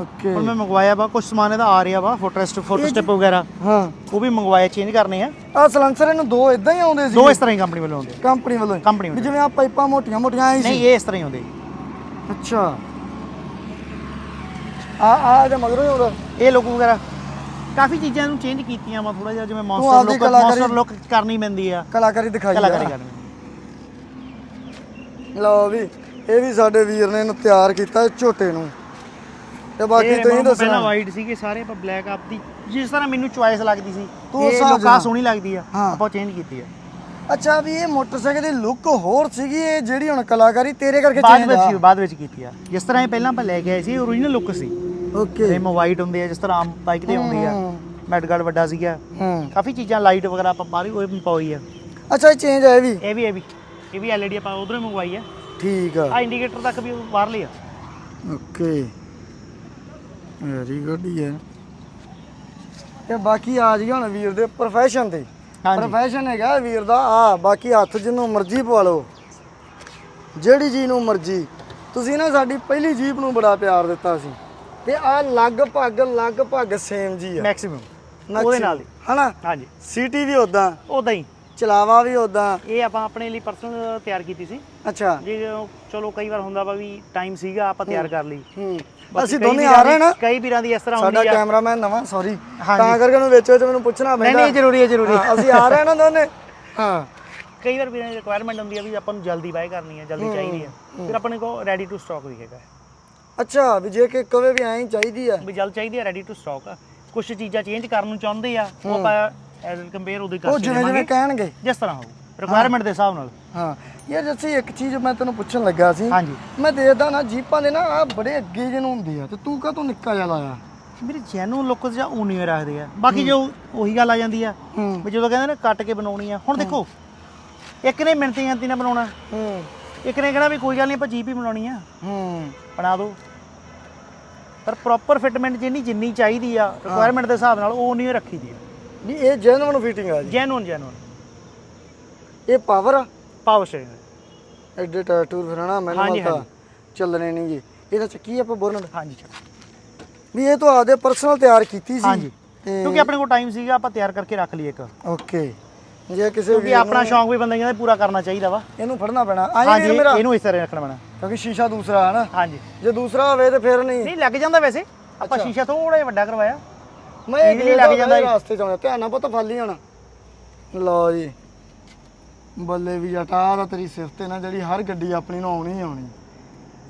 ਓਕੇ ਹੁਣ ਮੈਂ ਮੰਗਵਾਇਆ ਵਾ ਕੁਝ ਸਮਾਨ ਇਹਦਾ ਆ ਰਿਹਾ ਵਾ ਫੋਟੋਸਟ ਫੋਟੋ ਸਟੈਪ ਵਗੈਰਾ। ਹਾਂ। ਉਹ ਵੀ ਮੰਗਵਾਏ ਚੇਂਜ ਕਰਨੇ ਆ। ਆ ਸਲੈਂਸਰ ਇਹਨੂੰ ਦੋ ਇਦਾਂ ਹੀ ਆਉਂਦੇ ਸੀ। ਦੋ ਇਸ ਤਰ੍ਹਾਂ ਹੀ ਕੰਪਨੀ ਵੱਲੋਂ ਆਉਂਦੇ। ਕੰਪਨੀ ਵੱਲੋਂ? ਕੰਪਨੀ ਵੱਲੋਂ ਜਿਵੇਂ ਆ ਪਾਈਪਾਂ ਮੋਟੀਆਂ ਮੋਟੀਆਂ ਆਈ ਸੀ। ਨਹੀਂ ਇਹ ਇਸ ਤਰ੍ਹਾਂ ਹੀ ਆਉਂਦੇ। ਅੱਛਾ। ਆ ਆ ਇਹਦੇ ਮਗਰੋਂ ਆਉਂਦਾ। ਇਹ ਲੋਕ ਵਗੈਰਾ। ਕਾਫੀ ਚੀਜ਼ਾਂ ਨੂੰ ਚੇਂਜ ਕੀਤੀਆਂ ਵਾ ਥੋੜਾ ਜਿਹਾ ਜਿਵੇਂ ਮੌਨਸਟਰ ਲੁੱਕ ਮੌਨਸਟਰ ਲੁੱਕ ਕਰਨੀ ਪੈਂਦੀ ਆ। ਕਲਾਕਾਰੀ ਦਿਖਾਈ ਕਲਾਕਾਰੀ। ਕਰਨੀ। ਲਓ ਵੀ ਇਹ ਵੀ ਸਾਡੇ ਵੀਰ ਨੇ ਇਹਨੂੰ ਤਿਆਰ ਕੀਤਾ ਝੋਟੇ ਨੂੰ। ਤੇ ਬਾਕੀ ਤੁਸੀਂ ਪਹਿਲਾਂ ਦੱਸਣਾ। ਵਾਈਟ ਸੀਗੇ ਸਾਰੇ ਆਪਾਂ ਬਲੈਕ ਆਪਦੀ ਜਿਸ ਤਰ੍ਹਾਂ ਮੈਨੂੰ ਚੁਆਇਸ ਲੱਗਦੀ ਸੀ ਤੂੰ ਇਹ ਲੋਕਾਂ। ਸੋਹਣੀ ਲੱਗਦੀ ਆ ਹਾਂ। ਆਪਾਂ ਚੇਂਜ ਕੀਤੀ ਆ। ਅੱਛਾ ਵੀ ਇਹ ਮੋਟਰਸਾਈਕਲ ਦੀ ਲੁੱਕ ਹੋਰ ਸੀਗੀ ਇਹ ਜਿਹੜੀ ਹੁਣ ਕਲਾਕਾਰੀ ਤੇਰੇ ਕਰਕੇ ਬਾਅਦ ਚੇਂਜ ਵਿੱਚ ਆ। ਹੀ- ਬਾਅਦ ਵਿੱਚ ਕੀਤੀ ਆ। ਜਿਸ ਤਰ੍ਹਾਂ ਇਹ ਪਹਿਲਾਂ ਆਪਾਂ ਲੈ ਕੇ ਆਏ ਸੀ ਓਰੀਜਨਲ ਲੁੱਕ ਸੀ। ਓਕੇ ਰਿਮ ਵਾਈਟ ਹੁੰਦੇ ਆ ਜਿਸ ਤਰ੍ਹਾਂ ਆਮ ਬਾਈਕ ਤੇ ਹੁੰਦੇ ਆ। ਹੂੰ। ਮੈਡਗਾਰਡ ਵੱਡਾ ਸੀਗਾ। ਹੂੰ। ਕਾਫੀ ਚੀਜ਼ਾਂ ਲਾਈਟ ਵਗੈਰਾ ਆਪਾਂ ਬਾਹਰ ਉਹ ਵੀ ਪਾਈ ਆ। ਅੱਛਾ ਇਹ ਚੇਂਜ ਹੈ ਇਹ ਵੀ? ਇਹ ਵੀ ਇਹ ਵੀ। ਇਹ ਵੀ ਐਲਈਡੀ ਆਪਾਂ ਉਧਰੋਂ ਹੀ ਮੰਗਵਾਈ ਆ। ਠੀਕ ਆ। ਆ ਇੰਡੀਕੇਟਰ ਤੱਕ ਵੀ ਉਹ ਬਾਹਰਲੇ ਆ। ਓਕੇ ਵੈਰੀ ਗੁੱਡ ਯਾਰ ਤੇ ਬਾਕੀ ਆ ਜੀ ਹੁਣ ਵੀਰ ਦੇ ਪ੍ਰੋਫੈਸ਼ਨ ਤੇ। ਹਾਂਜੀ। ਹੈਗਾ ਵੀਰ ਦਾ। ਆ ਬਾਕੀ ਹੱਥ ਜਿੰਨੂੰ ਮਰਜ਼ੀ ਪਵਾ ਲਓ। ਜਿਹੜੀ ਜੀ ਨੂੰ ਮਰਜ਼ੀ। ਤੁਸੀਂ ਨਾ ਸਾਡੀ ਪਹਿਲੀ ਜੀਪ ਨੂੰ ਬੜਾ ਪਿਆਰ ਦਿੱਤਾ ਸੀ। ਤੇ ਆ ਲਗਭਗ ਲਗਭਗ ਸੇਮ ਜੀ ਆ। ਮੈਕਸਿਮਮ ਉਹਦੇ ਨਾਲ ਹੀ। ਹਨਾ? ਹਾਂਜੀ। ਸੀਟੀ ਵੀ ਉਦਾਂ ਉਦਾਂ ਹੀ। ਚਲਾਵਾ ਵੀ ਉਦਾਂ ਇਹ ਆਪਾਂ ਆਪਣੇ ਲਈ ਪਰਸਨਲ ਤਿਆਰ ਕੀਤੀ ਸੀ। ਅੱਛਾ। ਜੇ ਉਹ ਚਲੋ ਕਈ ਵਾਰ ਹੁੰਦਾ ਵਾ ਵੀ ਟਾਈਮ ਸੀਗਾ ਆਪਾਂ ਤਿਆਰ ਕਰ ਲਈ। ਹੂੰ। ਅਸੀਂ ਦੋਨੇ ਆ ਰਹੇ ਨਾ। ਕਈ ਵੀਰਾਂ ਦੀ ਇਸ ਤਰ੍ਹਾਂ ਸਾਡਾ ਹੁੰਦੀ ਆ। ਕੈਮਰਾਮੈਨ ਨਵਾਂ ਸੌਰੀ। ਤਾਂ ਕਰਕੇ ਉਹਨੂੰ ਵਿੱਚ ਵਿੱਚ ਮੈਨੂੰ ਪੁੱਛਣਾ ਨਹੀਂ ਪੈਂਦਾ। ਨਹੀਂ ਜ਼ਰੂਰੀ ਹੈ ਜ਼ਰੂਰੀ ਹੈ। ਹਾਂ, ਅਸੀਂ ਆ ਰਹੇ ਨਾ ਦੋਨੇ। ਹਾਂ। ਕਈ ਵਾਰ ਵੀਰਾਂ ਦੀ ਰਿਕੁਆਇਰਮੈਂਟ ਹੁੰਦੀ ਆ ਵੀ ਆਪਾਂ ਨੂੰ ਜਲਦੀ ਬਾਏ ਕਰਨੀ ਹੈ ਜਲਦੀ ਚਾਹੀਦੀ ਹੈ। ਫਿਰ ਆਪਣੇ ਕੋਲ ਰੈਡੀ ਟੂ ਸਟਾਕ ਵੀ ਹੈਗਾ। ਅੱਛਾ ਵੀ ਜੇ ਕਿ ਕਵੇ ਵੀ ਐਂ ਹੀ ਚਾਹੀਦੀ ਆ। ਵੀ ਜਲਦ ਚਾਹੀਦੀ ਹੈ ਰੈਡੀ ਟੂ ਸਟਾਕ ਆ। ਕੁਝ ਚੀਜ਼ਾਂ ਚੇਂਜ ਕਰਨ ਨੂੰ ਚਾਹੁੰਦੇ ਆ ਉਹ ਆਪਾਂ ਐਜ਼ ਕੰਪੇਅਰ ਉਹਦੇ ਉਹ ਕਰਕੇ ਜਿਵੇਂ ਜਿਵੇਂ ਦੇਵਾਂਗੇ ਕਹਿਣਗੇ। ਜਿਸ ਤਰ੍ਹਾਂ ਹੋਊ। ਰਿਕੁਆਇਰਮੈਂਟ ਦੇ ਹਿਸਾਬ ਨਾਲ। ਹਾਂ। ਯਾਰ ਜੱਸੀ ਇੱਕ ਚੀਜ਼ ਮੈਂ ਤੈਨੂੰ ਪੁੱਛਣ ਲੱਗਾ ਸੀ। ਹਾਂਜੀ। ਮੈਂ ਦੇਖਦਾ ਨਾ ਜੀਪਾਂ ਦੇ ਨਾ ਆ ਬੜੇ ਅੱਗੇ ਜਿਹੇ ਨੂੰ ਹੁੰਦੇ ਆ। ਤੇ ਤੂੰ ਕਾ ਤੂੰ ਨਿੱਕਾ ਜਿਹਾ ਲਾਇਆ? ਮੇਰੇ ਜੈਨੂਨ ਲੁੱਕ ਜਾਂ ਉਨੀ ਰੱਖਦੇ ਆ। ਬਾਕੀ ਜੋ ਉਹੀ ਗੱਲ ਆ ਜਾਂਦੀ ਆ ਹੂੰ। ਵੀ ਜਦੋਂ ਕਹਿੰਦੇ ਨੇ ਕੱਟ ਕੇ ਬਣਾਉਣੀ ਆ। ਹੁਣ ਦੇਖੋ ਇੱਕ ਨੇ ਮਿੰਤੀ ਗੰਤੀ ਨਾਲ ਬਣਾਉਣਾ। ਹੂੰ। ਇੱਕ ਨੇ ਕਹਿਣਾ ਵੀ ਕੋਈ ਗੱਲ ਨਹੀਂ ਆਪਾਂ ਜੀਪ ਹੀ ਬਣਾਉਣੀ ਆ। ਹੂੰ। ਬਣਾ ਦਿਓ ਪਰ ਪ੍ਰੋਪਰ ਫਿਟਮੈਂਟ ਜਿੰਨੀ ਜਿੰਨੀ ਚਾਹੀਦੀ ਆ ਰਿਕੁਆਇਰਮੈਂਟ ਦੇ ਹਿਸਾਬ ਨਾਲ ਉਹ ਨਹੀਂ ਰੱਖੀ ਦੀ। ਵੀ ਇਹ ਜੈਨੂਨ ਫਿਟਿੰਗ ਆ ਜੀ। ਜੈਨੂਨ ਜੈਨੂਨ ਇਹ ਪਾਵਰ ਆ। ਪਾਵਰ ਸਟੇਰਿੰਗ ਐਡੇ ਟਾਟੂਰ ਫਿਰਣਾ ਮੈਨੂੰ ਹਾਂਜੀ, ਤਾਂ। ਚੱਲਣੇ ਨਹੀਂ ਜੀ। ਇਹਦਾ ਚੱਕੀ ਆਪਾਂ ਬੋਲਣ? ਹਾਂਜੀ ਚਲੋ। ਵੀ ਇਹ ਤੋਂ ਆਪਦੇ ਪਰਸਨਲ ਤਿਆਰ ਕੀਤੀ ਸੀ। ਹਾਂਜੀ। ਤੇ ਕਿਉਂਕਿ ਆਪਣੇ ਕੋਲ ਟਾਈਮ ਸੀਗਾ ਆਪਾਂ ਤਿਆਰ ਕਰਕੇ ਰੱਖ ਲਈ ਇੱਕ। ਓਕੇ। ਜੇ ਕਿਸੇ ਕਿਉਂਕਿ ਵੀਰ ਆਪਣਾ ਨੂੰ ਸ਼ੌਂਕ ਵੀ ਬੰਦੇ ਕਹਿੰਦੇ ਪੂਰਾ ਕਰਨਾ ਚਾਹੀਦਾ ਵਾ। ਇਹਨੂੰ ਫੜਨਾ ਪੈਣਾ। ਆਈ ਹਾਂਜੀ ਵੀਰ ਮੇਰਾ? ਇਹਨੂੰ ਇਸ ਤਰ੍ਹਾਂ ਰੱਖਣਾ ਪੈਣਾ। ਕਿਉਂਕਿ ਸ਼ੀਸ਼ਾ ਦੂਸਰਾ ਹੈ ਨਾ। ਹਾਂਜੀ। ਜੇ ਦੂਸਰਾ ਹੋਵੇ ਤੇ ਫਿਰ ਨਹੀਂ। ਨਹੀਂ ਲੱਗ ਜਾਂਦਾ ਵੈਸੇ। ਆਪਾਂ ਸ਼ੀਸ਼ਾ ਥੋੜਾ ਜਿਹਾ ਵੱਡਾ ਕਰਵਾਇਆ। ਮੈਂ ਇਹ ਇਹ ਲੱਗ ਜਾਂਦਾ ਜੀ। ਰਸਤੇ ਚ ਆਉਣਾ। ਧਿਆਨ ਨਾਲ ਪੁੱਤ ਫਾਲੀ ਹੋਣਾ ਲਓ ਜੀ। ਬੱਲੇ ਵੀ ਜਟਾ ਦਾ ਤੇਰੀ ਸਿਫਤ ਹੈ ਨਾ ਜਿਹੜੀ ਹਰ ਗੱਡੀ ਆਪਣੀ ਨੂੰ ਆਉਣੀ ਹੀ ਆਉਣੀ।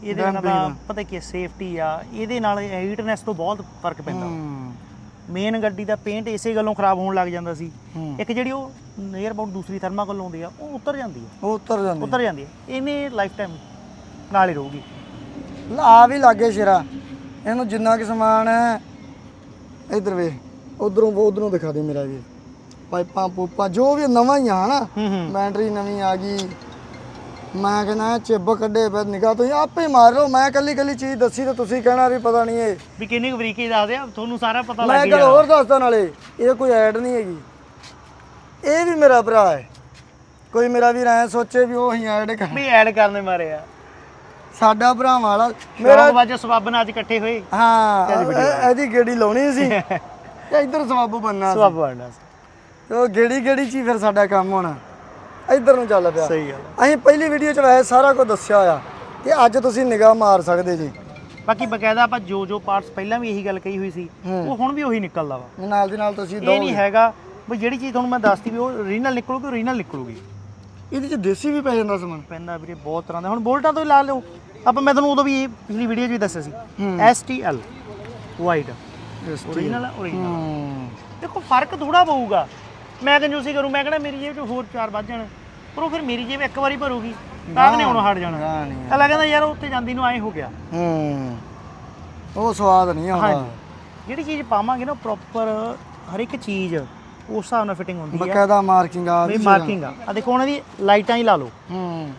ਇਹਦੇ ਨਾਲ। ਪਤਾ ਕੀ ਸੇਫਟੀ ਆ ਇਹਦੇ ਨਾਲ ਹੀਟਨੈਸ ਤੋਂ ਬਹੁਤ ਫ਼ਰਕ ਪੈਂਦਾ। ਹੂੰ। ਮੇਨ ਗੱਡੀ ਦਾ ਪੇਂਟ ਇਸੇ ਗੱਲੋਂ ਖਰਾਬ ਹੋਣ ਲੱਗ ਜਾਂਦਾ ਸੀ। ਹੂੰ। ਇੱਕ ਜਿਹੜੀ ਉਹ ਨੀਅਰ ਅਬਾਊਟ ਦੂਸਰੀ ਥਰਮਾਕੋਲ ਆਉਂਦੀ ਆ ਉਹ ਉਤਰ ਜਾਂਦੀ ਆ। ਉਹ ਉਤਰ ਜਾਂਦੀ ਉਤਰ ਜਾਂਦੀ ਆ। ਇਹਨੇ ਲਾਈਫ ਟਾਈਮ ਨਾਲ ਹੀ ਰਹੂਗੀ। ਆ ਵੀ ਲਾਗੇ ਸ਼ੇਰਾ। ਇਹਨੂੰ ਜਿੰਨਾ ਕਿ ਸਮਾਨ ਹੈ ਇਧਰ ਵੇ ਉਧਰੋਂ ਉਧਰੋਂ ਦਿਖਾ ਦੇ ਮੇਰਾ ਵੀ ਪਾਈਪਾਂ ਪੂਪਾਂ ਜੋ ਵੀ ਨਵਾਂ ਹੀ ਆ ਨਾ ਬੈਟਰੀ ਨਵੀਂ ਆ ਗਈ। ਮੈਂ ਕਹਿੰਦਾ ਚਿੱਬ ਕੱਢੇ ਫਿਰ ਨਿਗਾਹ ਤੁਸੀਂ ਆਪੇ ਮਾਰ ਲਓ। ਮੈਂ ਕੱਲੀ ਕੱਲੀ ਚੀਜ਼ ਦੱਸੀ ਤਾਂ ਤੁਸੀਂ ਕਹਿਣਾ ਵੀ ਪਤਾ ਨਹੀਂ ਇਹ। ਵੀ ਕਿੰਨੀ ਕੁ ਬਰੀਕੀ ਦੱਸਦੇ ਆ ਤੁਹਾਨੂੰ ਸਾਰਾ ਪਤਾ ਮੈਂ ਲੱਗ ਗੱਲ ਗਿਆ ਹੋਰ ਦੱਸਦਾ ਨਾਲੇ ਇਹ ਕੋਈ ਐਡ ਨਹੀਂ ਹੈਗੀ। ਇਹ ਵੀ ਮੇਰਾ ਭਰਾ ਹੈ। ਕੋਈ ਮੇਰਾ ਵੀਰ ਐ ਸੋਚੇ ਵੀ ਉਹ ਹੀ ਐਡ ਕਰ ਵੀ ਐਡ ਕਰਨੇ ਮਾਰੇ ਆ। ਸਾਡਾ ਭਰਾਵਾਂ ਵਾਲਾ ਮੇਰਾ ਮੇਰਾ ਵਜੇ ਸਬੱਬ ਨਾਲ ਅੱਜ ਇਕੱਠੇ ਹੋਏ। ਹਾਂ ਇਹਦੀ video ਇਹ- ਇਹਦੀ ਗੇੜੀ ਲਾਉਣੀ ਸੀ। ਤੇ ਇੱਧਰ ਸਵਾਬੂ ਬੰਨਾ ਸੀ। ਸਬੱਬ ਬਣਨਾ ਤੇ ਉਹ ਗੇੜੀ ਗੇੜੀ ਚ ਹੀ ਫਿਰ ਸਾਡਾ ਕੰਮ ਹੋਣਾ। ਇੱਧਰ ਨੂੰ ਚੱਲ ਪਿਆ। ਸਹੀ ਗੱਲ ਅਸੀਂ ਪਹਿਲੀ ਵੀਡੀਓ ਚ ਵੈਸੇ ਸਾਰਾ ਕੁਝ ਦੱਸਿਆ ਆ ਤੇ ਅੱਜ ਤੁਸੀਂ ਨਿਗਾਹ ਮਾਰ ਸਕਦੇ ਜੀ। ਬਾਕੀ ਬਕਾਇਦਾ ਆਪਾਂ ਜੋ ਜੋ ਪਾਰਟਸ ਪਹਿਲਾਂ ਵੀ ਇਹੀ ਗੱਲ ਕਹੀ ਹੋਈ ਸੀ ਉਹ ਹੁਣ ਵੀ ਉਹੀ ਨਿਕਲਦਾ ਵਾ। ਨਾਲ ਦੀ ਨਾਲ ਤੁਸੀਂ ਇਹ ਦੋ ਨਹੀਂ ਹੈਗਾ ਵੀ ਜਿਹੜੀ ਚੀਜ਼ ਤੁਹਾਨੂੰ ਮੈਂ ਦੱਸਤੀ ਵੀ ਉਹ ਓਰੀਜਨਲ ਨਿਕਲੂਗੀ ਓਰੀਜਨਲ ਨਿਕਲੂਗੀ। ਇਹਦੇ ਚ ਦੇਸੀ ਵੀ ਪੈ ਜਾਂਦਾ ਸਮਾਨ। ਪੈਂਦਾ ਵੀਰੇ ਬਹੁਤ ਤਰ੍ਹਾਂ ਦਾ। ਹੁਣ ਬੋਲਟਾਂ ਤੋਂ ਹੀ ਲਾ ਲਿਓ। ਆਪਾਂ ਮੈਂ ਤੁਹਾਨੂੰ ਉਦੋਂ ਵੀ ਇਹ ਪਿਛਲੀ ਵੀਡੀਓ 'ਚ ਵੀ ਦੱਸਿਆ ਸੀ। STL ਵਾਈਡ ਓਰੀਜਨਲ ਓਰੀਜਨਲ ਦੇਖੋ ਫ਼ਰਕ ਥੋੜਾ ਪਊਗਾ। ਮੈਂ ਕੰਜੂਸੀ ਕਰੂੰ ਮੈਂ ਕਹਿੰਦਾ ਮੇਰੀ ਜੇਬ 'ਚ ਹੋਰ ਚਾਰ ਵੱਜ ਜਾਣ। ਪਰ ਉਹ ਫਿਰ ਮੇਰੀ ਜੇਬ ਇੱਕ ਵਾਰੀ ਭਰੂਗੀ ਤਾਂ ਨਹੀਂ ਹੁਣ ਹਟ ਜਾਣਾ। ਨਾ ਨਹੀਂ। ਅਗਲਾ ਕਹਿੰਦਾ ਯਾਰ ਉੱਥੇ ਜਾਂਦੀ ਨੂੰ ਐ ਹੋ ਗਿਆ। ਹੂੰ। ਉਹ ਸਵਾਦ ਨਹੀਂ ਆਉਂਦਾ। ਹਾਂਜੀ। ਜਿਹੜੀ ਚੀਜ਼ ਪਾਵਾਂਗੇ ਨਾ ਪ੍ਰੋਪਰ ਹਰ ਇੱਕ ਚੀਜ਼ ਉਸ ਹਿਸਾਬ ਨਾਲ ਫਿਟਿੰਗ ਹੁੰਦੀ ਆ। ਬਕਾਇਦਾ ਮਾਰਕਿੰਗ ਆ ਵੀ ਮਾਰਕਿੰਗ ਆ। ਆ। ਦੇਖੋ ਉਹਨਾਂ ਦੀ ਲਾਈਟਾਂ ਹੀ ਲਾ ਲਓ। ਹੂੰ।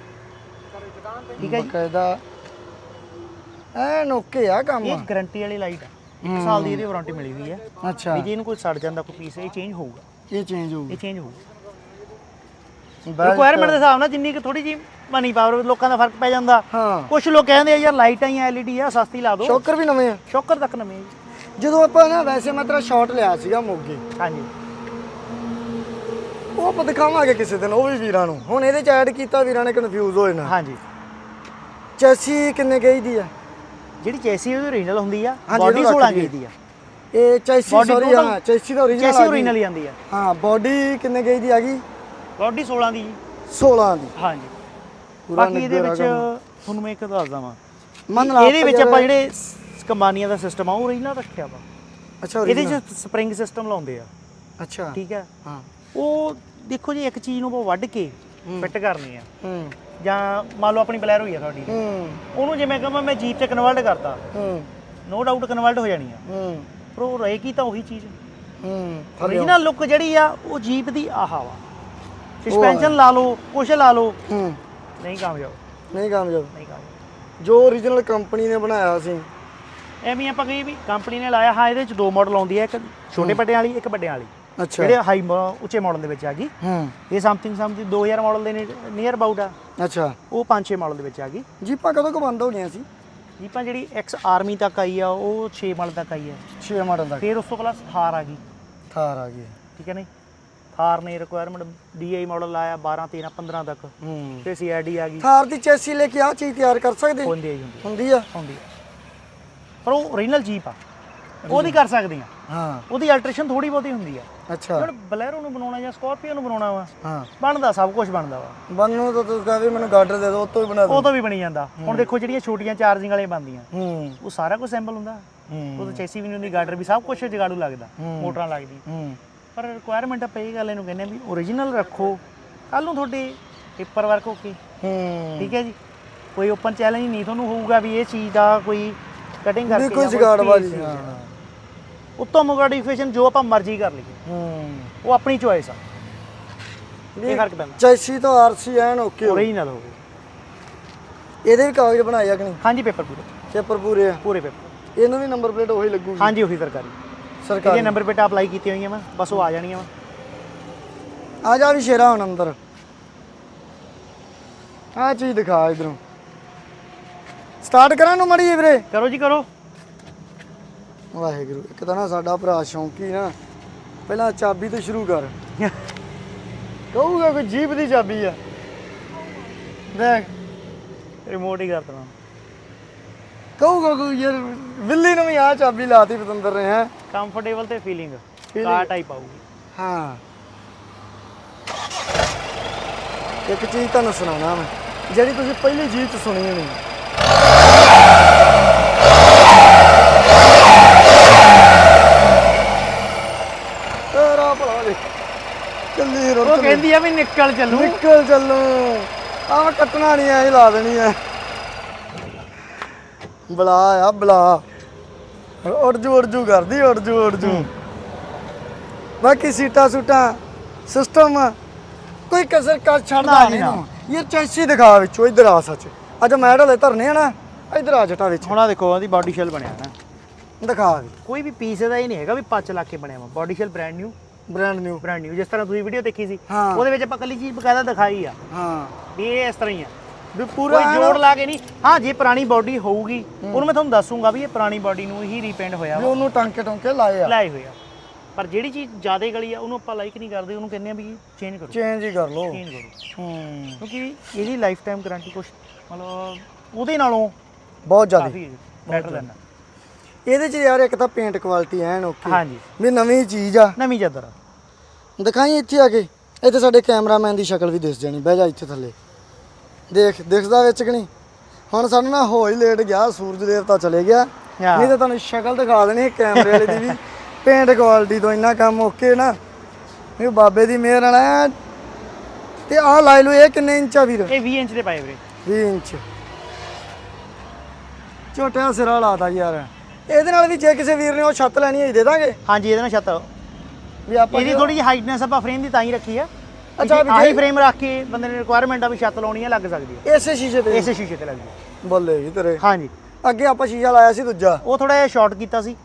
ਠੀਕ ਹੈ ਜੀ? ਬਕਾਇਦਾ। ਐਨ ਓਕੇ ਆ ਕੰਮ। ਇਹ ਗਾਰੰਟੀ ਵਾਲੀ ਲਾਈਟ ਆ। ਇੱਕ ਸਾਲ ਦੀ ਇਹਦੀ ਵਾਰੰਟੀ ਮਿਲੀ ਹੋਈ ਹੈ ਅੱਛਾ। ਵੀ ਜੇ ਇਹਨੂੰ ਕੋਈ ਸੜ ਜਾਂਦਾ ਕੋਈ ਪੀਸ ਇਹ ਚੇਂਜ ਹੋਊਗਾ। ਇਹ ਚੇਂਜ ਹੋਊ ਇਹ ਚੇਂਜ ਹੋਊਗਾ। Best- ਰਿਕੁਆਇਰਮੈਂਟ ਦੇ ਹਿਸਾਬ ਨਾਲ ਜਿੰਨੀ ਕਿ ਥੋੜੀ ਜੀ ਮਨੀ ਪਾਵਰ ਲੋਕਾਂ ਦਾ ਫ਼ਰਕ ਪੈ ਜਾਂਦਾ। ਹਾਂ। ਕੁਝ ਲੋਕ ਕਹਿੰਦੇ ਆ ਯਾਰ ਲਾਈਟਾਂ ਹੀ ਐਲਈਡੀ ਆ ਸਸਤੀ ਲਾ ਦਿਓ। ਸ਼ੌਕਰ ਵੀ ਨਵੇਂ ਆ। ਸ਼ੌਕਰ ਤੱਕ ਨਵੇਂ ਆ ਜੀ। ਜਦੋਂ ਆਪਾਂ ਨਾ ਵੈਸੇ ਮੈਂ ਤੇਰਾ ਸ਼ਾਟ ਲਿਆ ਸੀਗਾ ਮੋਗੇ। ਹਾਂਜੀ। ਉਹ ਆਪਾਂ ਦਿਖਾਵਾਂਗੇ ਕਿਸੇ ਦਿਨ ਉਹ ਵੀ ਵੀਰਾਂ ਨੂੰ। ਹੁਣ ਇਹਦੇ ਚ ਐਡ ਕੀਤਾ ਵੀਰਾਂ ਨੇ ਕਨਫਿਊਜ਼ ਹੋਏ ਨਾ। ਹਾਂਜੀ। ਚੈਸੀ ਕਿੰਨੇ ਗਈ ਦੀ ਆ? ਜਿਹੜੀ ਚੈਸੀ ਉਹਦੀ ਓਰੀਜਨਲ ਹੁੰਦੀ ਆ ਹਾਂਜੀ, ਬਾਡੀ ਇਹਨੂੰ 16 ਰੱਖ ਗੇਜ ਦੀ ਆ। ਇਹ ਚੈਸੀ Body ਸੌਰੀ total- ਹਾਂ ਚੈਸੀ ਦਾ ਓਰੀਜਨਲ ਚੈਸੀ ਓਰੀਜਨਲ ਹੀ ਆਂਦੀ ਆ। ਹਾਂ ਬਾਡੀ ਕਿੰਨੇ ਗਈ ਦੀ ਆ ਗਈ? ਬਾਡੀ 16 ਦੀ ਜੀ। 16 ਦੀ। ਹਾਂਜੀ। ਪੂਰਾ ਬਾਕੀ ਇਹਦੇ ਵਿੱਚ। ਤੁਹਾਨੂੰ ਮੈਂ ਇੱਕ ਦੱਸਦਾ ਵਾਂ ਮੰਨ ਲਾ ਇਹਦੇ ਵਿੱਚ ਆਪਾਂ ਜਿਹੜੇ ਕੰਬਾਨੀਆਂ ਦਾ ਸਿਸਟਮ ਆ ਉਹ ਓਰੀਜਨਲ ਰੱਖਿਆ ਵਾ ਅੱਛਾ ਇਹਦੇ original, ਚ ਸਪਰਿੰਗ ਸਿਸਟਮ ਲਾਉਂਦੇ ਆ। ਅੱਛਾ। ਠੀਕ ਹੈ ਹਾਂ। ਉਹ ਦੇਖੋ ਜੀ ਇੱਕ ਚੀਜ਼ ਨੂੰ ਆਪਾਂ ਵੱਢ ਕੇ ਫਿੱਟ ਕਰਨੀ ਆ। ਹੂੰ। ਜਾਂ ਮੰਨ ਲਓ ਆਪਣੀ ਬਲੈਰੋ ਹੀ ਆ ਤੁਹਾਡੀ ਹੂੰ। ਉਹਨੂੰ ਜਿਵੇਂ ਕਹਾਂ ਮੈਂ ਜੀਪ 'ਚ ਕਨਵਰਟ ਕਰਤਾ। ਹੂੰ। ਨੋ ਡਾਊਟ ਕਨਵਰਟ ਹੋ ਜਾਣੀ ਆ। ਹੂੰ। ਪਰ ਉਹ ਰਹੇਗੀ ਤਾਂ ਉਹੀ ਚੀਜ਼। ਹੂੰ ਓਰੀਜਨਲ ਲੁੱਕ ਜਿਹੜੀ ਆ ਉਹ ਜੀਪ ਦੀ ਆਹਾ ਵਾ। ਸਸਪੈਂਸ਼ਨ ਲਾ ਲਓ ਕੁਛ ਲਾ ਲਓ। ਹੂੰ। ਨਹੀਂ ਕਾਮਯਾਬ। ਨਹੀਂ ਕਾਮਯਾਬ। ਨਹੀਂ ਕਾਮਯਾਬ। ਜੋ origignal ਕੰਪਨੀ ਨੇ ਬਣਾਇਆ ਸੀ। ਐਵੇਂ ਆਪਾਂ ਕਹੀ ਵੀ ਕੰਪਨੀ ਨੇ ਲਾਇਆ ਹਾਂ ਇਹਦੇ ਚ ਦੋ ਮਾਡਲ ਆਉਂਦੀ ਹੈ ਇੱਕ ਛੋਟੇ ਵੱਡਿਆਂ ਵਾਲੀ ਇੱਕ ਵੱਡਿਆਂ ਵਾਲੀ। ਅੱਛਾ। ਜਿਹੜੇ ਹਾਈ ਉੱਚੇ ਮਾਡਲ ਦੇ ਵਿੱਚ ਆ ਗਈ। ਹੂੰ। ਇਹ ਸਮਥਿੰਗ ਸਮਥਿੰਗ 2000 ਮਾਡਲ ਦੇ ਨੀਅਰ ਅਬਾਊਟ ਆ। ਅੱਛਾ। ਉਹ 5-6 ਮਾਡਲ ਦੇ ਵਿੱਚ ਆ ਗਈ। ਜੀਪਾਂ ਕਦੋਂ ਕੁ ਬੰਦ ਹੋ ਗਈਆਂ ਸੀ? ਜੀਪਾਂ ਜਿਹੜੀ ਐਕਸ ਆਰਮੀ ਤੱਕ ਆਈ ਆ ਉਹ 6 ਮਾਡਲ ਤੱਕ ਆਈ ਆ। 6 ਮਾਡਲ ਤੱਕ। ਫਿਰ ਉਸ ਤੋਂ ਪਲੱਸ ਥਾਰ ਆ ਗਈ। ਥਾਰ ਆ ਗਈ। ਠੀਕ ਹੈ ਨਹੀਂ? ਥਾਰ ਨੇ ਰਿਕੁਆਇਰਮੈਂਟ ਡੀਆਈ ਮਾਡਲ ਆਇਆ 12 13 15 ਤੱਕ। ਹੂੰ। ਫਿਰ ਸੀਆਰਡੀ ਆ ਗਈ। ਥਾਰ ਦੀ ਚੈਸੀ ਲੈ ਕੇ ਆ ਚੀਜ਼ ਤਿਆਰ ਕਰ ਸਕਦੇ? ਹੁੰਦੀ ਹੁੰਦੀ ਹੁੰਦੀ ਆ। ਹੁੰਦੀ ਆ। ਪਰ ਉਹ ਓਰੀਜਨਲ ਜੀਪ ਆ। ਉਹਦੀ ਕਰ ਸਕਦੇ ਆ ਹਾਂ। ਉਹਦੀ ਅਲਟਰੇਸ਼ਨ ਥੋੜੀ ਬਹੁਤੀ ਹੁੰਦੀ ਆ। ਅੱਛਾ। ਹੁਣ ਬਲੈਰੋ ਨੂੰ ਬਣਾਉਣਾ ਜਾਂ ਸਕਾਰਪੀਓ ਨੂੰ ਬਣਾਉਣਾ ਵਾ ਹਾਂ। ਬਣਦਾ ਸਭ ਕੁਝ ਬਣਦਾ ਵਾ। ਬੰਨੂ ਤਾਂ ਤੂੰ ਕਹੇ ਮੈਨੂੰ ਗਾਡਰ ਦੇ ਦੋ ਉਹ ਤੋਂ ਹੀ ਬਣਾ ਦੋ ਉਹ ਤੋਂ ਵੀ ਬਣੀ ਜਾਂਦਾ। ਹੁਣ ਦੇਖੋ ਜਿਹੜੀਆਂ ਛੋਟੀਆਂ ਚਾਰਜਿੰਗ ਵਾਲੀਆਂ ਬਣਦੀਆਂ ਹੂੰ। ਉਹ ਸਾਰਾ ਕੁਝ ਸੈਂਪਲ ਹੁੰਦਾ। ਹੂੰ। ਉਹ ਤਾਂ ਚੈਸੀ ਵੀ ਨਹੀਂ ਹੁੰਦੀ ਗਾਰਡਰ ਵੀ ਸਭ ਕੁਝ ਜਗਾੜੂ ਲੱਗਦਾ। ਮੋਟਰਾਂ ਲੱਗਦੀ ਹੂੰ। ਪਰ ਰਿਕੁਆਇਰਮੈਂਟ ਆਪਾਂ ਇਹ ਗੱਲ ਇਹਨੂੰ ਕਹਿੰਦੇ ਵੀ ਓਰੀਜਨਲ ਰੱਖੋ। ਕੱਲ ਨੂੰ ਤੁਹਾਡੇ ਪੇਪਰ ਵਰਕ ਓਕੇ ਹੂੰ। ਠੀਕ ਹੈ ਜੀ? ਕੋਈ ਓਪਨ ਚੈਲੰਜ ਨਹੀਂ ਤੁਹਾਨੂੰ ਹੋਊਗਾ ਵੀ ਇਹ ਚੀਜ਼ ਦਾ ਕੋਈ ਕਟਿੰਗ ਕਰਕੇ ਵੀ ਕੋਈ ਜਾਂ ਜਗਾੜ piece ਬਾਜੀ ਚੀਜ਼ ਹਾਂ। ਉੱਤੋਂ ਮੋਡੀਫਿਕੇਸ਼ਨ ਜੋ ਆਪਾਂ ਮਰਜ਼ੀ ਕਰ ਲਈਏ। ਹੂੰ। ਉਹ ਆਪਣੀ ਚੋਇਸ ਆ। ਇਹ ਫ਼ਰਕ ਪੈਂਦਾ। ਚੈਸੀ ਤੋਂ ਆਰਸੀ ਐਨ ਓਕੇ ਓਰੀਜਨਲ ਹੋਵੇ ਇਹਦੇ ਵੀ ਕਾਗਜ਼ ਬਣਾਏ ਆ ਕਿ ਨਹੀਂ? ਹਾਂਜੀ ਪੇਪਰ ਪੂਰੇ। ਪੇਪਰ ਪੂਰੇ ਆ? ਪੂਰੇ ਪੇਪਰ। ਇਹਨੂੰ ਵੀ ਨੰਬਰ ਪਲੇਟ ਉਹੀ ਲੱਗੂਗੀ। ਹਾਂਜੀ ਉਹੀ ਸਰਕਾਰੀ ਸਰਕਾਰ। ਇਹਦੀਆਂ ਨੰਬਰ ਪਲੇਟਾਂ ਅਪਲਾਈ ਕੀਤੀਆਂ ਹੋਈਆਂ ਵਾ ਬਸ ਉਹ ਆ ਜਾਣੀਆਂ ਵਾ। ਆ ਜਾ ਵੀ ਸ਼ੇਰਾ ਹੁਣ ਅੰਦਰ। ਆ ਚੀਜ਼ ਦਿਖਾ ਇਧਰੋਂ। ਸਟਾਰਟ ਕਰਾਂ ਨੂੰ ਮੜੀ ਵੀਰੇ? ਕਰੋ ਜੀ ਕਰੋ। ਵਾਹਿਗੁਰੂ ਇੱਕ ਤਾਂ ਨਾ ਸਾਡਾ ਭਰਾ ਸ਼ੌਂਕੀ ਨਾ ਪਹਿਲਾਂ ਚਾਬੀ ਤੋਂ ਸ਼ੁਰੂ ਕਰ। ਕਹੂਗਾ ਕੋਈ ਜੀਪ ਦੀ ਚਾਬੀ ਆ। ਦੇਖ ਰਿਮੋਟ ਹੀ ਕਰ ਦੇਣਾ। ਕਹੂਗਾ ਕੋਈ ਯਾਰ ਬਿੱਲੀ ਨੂੰ ਵੀ ਆ ਚਾਬੀ ਲਾਤੀ ਪਤੰਦਰ ਨੇ ਹੈ। ਕੰਫਰਟੇਬਲ ਤੇ ਫੀਲਿੰਗ। ਕਾਰ ਟਾਈਪ ਆਊਗੀ। ਹਾਂ। ਇੱਕ ਚੀਜ਼ ਤੁਹਾਨੂੰ ਸੁਣਾਉਣਾ ਮੈਂ ਜਿਹੜੀ ਤੁਸੀਂ ਪਹਿਲੀ ਜੀਪ ਚ ਸੁਣੀ ਹੋਣੀ ਤੇਰਾ ਭਲਾ ਦੇ ਚੱਲੀ ਉਹ ਰੁੱਤ ਕਹਿੰਦੀ ਆ ਵੀ ਨਿਕਲ ਚੱਲੂ। ਨਿਕਲ ਚੱਲੂ। ਆ ਮੈਂ ਕੱਟਣਾ ਨਹੀਂ ਐ ਲਾ ਦੇਣੀ ਐ ਬਲਾ ਆ ਬਲਾ। ਉੜ ਜੂ ਉੜ ਜੂ ਕਰਦੀ ਉੜ ਜੂ ਉੜ ਜੂ ਬਾਕੀ ਸੀਟਾਂ ਸੂਟਾਂ ਸਿਸਟਮ ਕੋਈ ਕਸਰ ਕਰ ਛੱਡਦਾ ਨਾ ਨਹੀਂ ਨਾ। ਚੈਸੀ ਦਿਖਾ ਵਿੱਚੋਂ ਇੱਧਰ ਆ ਸੱਚ। ਅੱਜ ਮੈਡਲ ਧਰਨੇ ਆ ਨਾ ਇੱਧਰ ਆ ਜਟਾ ਵਿੱਚ। ਹੁਣ ਆ ਦੇਖੋ ਉਹਦੀ ਬਾਡੀ ਸ਼ੈਲ ਬਣਿਆ ਨਾ। ਦਿਖਾ। ਵੀ ਕੋਈ ਵੀ ਪੀਸ ਇਹਦਾ ਇਹ ਨਹੀਂ ਹੈਗਾ ਵੀ 5 ਲੱਖ ਕੇ ਬਣਿਆ ਵਾ। Body shell brand new brand new brand new ਜਿਸ ਤਰ੍ਹਾਂ ਤੁਸੀਂ ਵੀਡੀਓ ਦੇਖੀ ਸੀ ਹਾਂ। ਉਹਦੇ ਵਿੱਚ ਆਪਾਂ ਕੱਲੀ ਚੀਜ਼ ਬਕਾਇਦਾ ਦਿਖਾਈ ਆ। ਹਾਂ। ਵੀ ਇਹ ਇਸ ਤਰ੍ਹਾਂ ਹੀ ਆ। ਵੀ ਪੂਰਾ ਕੋਈ ਜੋੜ ਲਾ ਕੇ ਨਹੀਂ। ਹਾਂ ਜੇ ਪੁਰਾਣੀ ਬਾਡੀ ਹੋਊਗੀ ਉਹਨੂੰ ਮੈਂ ਤੁਹਾਨੂੰ ਦੱਸੂਗਾ ਵੀ ਇਹ ਪੁਰਾਣੀ ਬਾਡੀ ਨੂੰ ਹੀ ਰੀਪੇਂਟ ਹੋਇਆ ਵੀ ਵਾ। ਉਹਨੂੰ ਟਾਂਕੇ ਟੋਂਕੇ ਲਾਏ ਆ। ਲਾਏ ਹੋਇਆ ਪਰ ਜਿਹੜੀ ਚੀਜ਼ ਜ਼ਿਆਦਾ ਗਲੀ ਆ ਉਹਨੂੰ ਆਪਾਂ ਲਾਈਕ ਨਹੀਂ ਕਰਦੇ ਉਹਨੂੰ ਕਹਿੰਦੇ ਆ ਵੀ ਚੇਂਜ ਕਰੋ। ਚੇਂਜ ਹੀ ਕਰ ਲੋ ਚੇਂਜ ਕਰੋ। ਹੂੰ। ਕਿਉਂਕਿ ਇਹਦੀ ਲਾਈਫ ਟਾਈਮ ਗਾਰੰਟੀ ਕੁਛ ਮਤਲਬ ਉਹਦੇ ਨਾਲੋਂ ਬਹੁਤ ਜ਼ਿਆਦਾ। ਕਾਫੀ ਬੈਟਰ ਦੇਣਾ ਇਹਦੇ ਚ ਯਾਰ ਇੱਕ ਤਾਂ ਪੇਂਟ ਕੁਆਲਿਟੀ ਐਨ ਓਕੇ ਹਾਂਜੀ। ਵੀ ਨਵੀਂ ਚੀਜ਼ ਆ। ਨਵੀਂ ਚਾਦਰ। ਦਿਖਾਈ ਇੱਥੇ ਆ ਕੇ। ਇੱਥੇ ਸਾਡੇ ਕੈਮਰਾਮੈਨ ਦੀ ਸ਼ਕਲ ਵੀ ਦਿਸ ਜਾਣੀ। ਬਹਿ ਜਾ ਇੱਥੇ ਥੱਲੇ। ਦੇਖ ਦਿਖਦਾ ਵਿੱਚ ਕਿ ਨਹੀਂ? ਹੁਣ ਸਾਨੂੰ ਨਾ ਹੋ ਹੀ ਲੇਟ ਗਿਆ ਸੂਰਜ ਦੇਵਤਾ ਚਲੇ ਗਿਆ। ਹਾਂ। ਨਹੀਂ ਤਾਂ ਤੁਹਾਨੂੰ ਸ਼ਕਲ ਦਿਖਾ ਦੇਣੀ ਸੀ ਕੈਮਰੇ ਵਾਲੇ ਦੀ ਵੀ। ਪੇਂਟ ਕੁਆਲਿਟੀ ਤੋਂ ਇੰਨਾ ਕੰਮ ਓਕੇ ਨਾ। ਇਹ ਬਾਬੇ ਦੀ ਮਿਹਰ ਨਾਲ ਐਨ। ਤੇ ਆਹ ਲਾਈ ਲਓ ਇਹ ਕਿੰਨੇ ਇੰਚ ਆ ਵੀਰ? ਇਹ 20 ਇੰਚ ਦੇ ਪਾਏ ਵੀਰੇ। 20 ਇੰਚ। ਝੋਟਿਆ ਸਿਰਾ ਲਾਤਾ ਯਾਰ। ਇਹਦੇ ਨਾਲ ਵੀ ਜੇ ਕਿਸੇ ਵੀਰ ਨੇ ਉਹ ਛੱਤ ਲੈਣੀ ਹੈ ਦੇ ਦਾਂਗੇ। ਹਾਂਜੀ ਇਹਦੇ ਨਾਲ ਛੱਤ ਵੀ ਆਪਾਂ ਇਹਦੀ ਥੋੜੀ ਜਿਹੀ ਹਾਈਟਨੈਸ ਆਪਾਂ ਫਰੇਮ ਦੀ ਤਾਂ ਹੀ ਰੱਖੀ ਆ। ਅੱਛਾ, ਵੀ ਜੇ- ਫਰੇਮ ਰੱਖ ਕੇ ਬੰਦੇ ਨੇ ਰਿਕੁਆਇਰਮੈਂਟ ਆ ਵੀ ਛੱਤ ਲਾਉਣੀ ਆ ਲੱਗ ਸਕਦੀ ਆ। ਇਸੇ ਸ਼ੀਸ਼ੇ ਤੇ? ਇਸੇ ਸ਼ੀਸ਼ੇ ਤੇ ਲੱਗਦੀ। ਬੱਲੇ ਜੀ ਤੇਰੇ। ਹਾਂਜੀ। ਅੱਗੇ ਆਪਾਂ ਸ਼ੀਸ਼ਾ ਲਾਇਆ ਸੀ ਦੂਜਾ। ਉਹ ਥੋੜਾ ਜਿਹਾ ਸ਼ਾਰਟ ਕੀਤਾ ਸੀ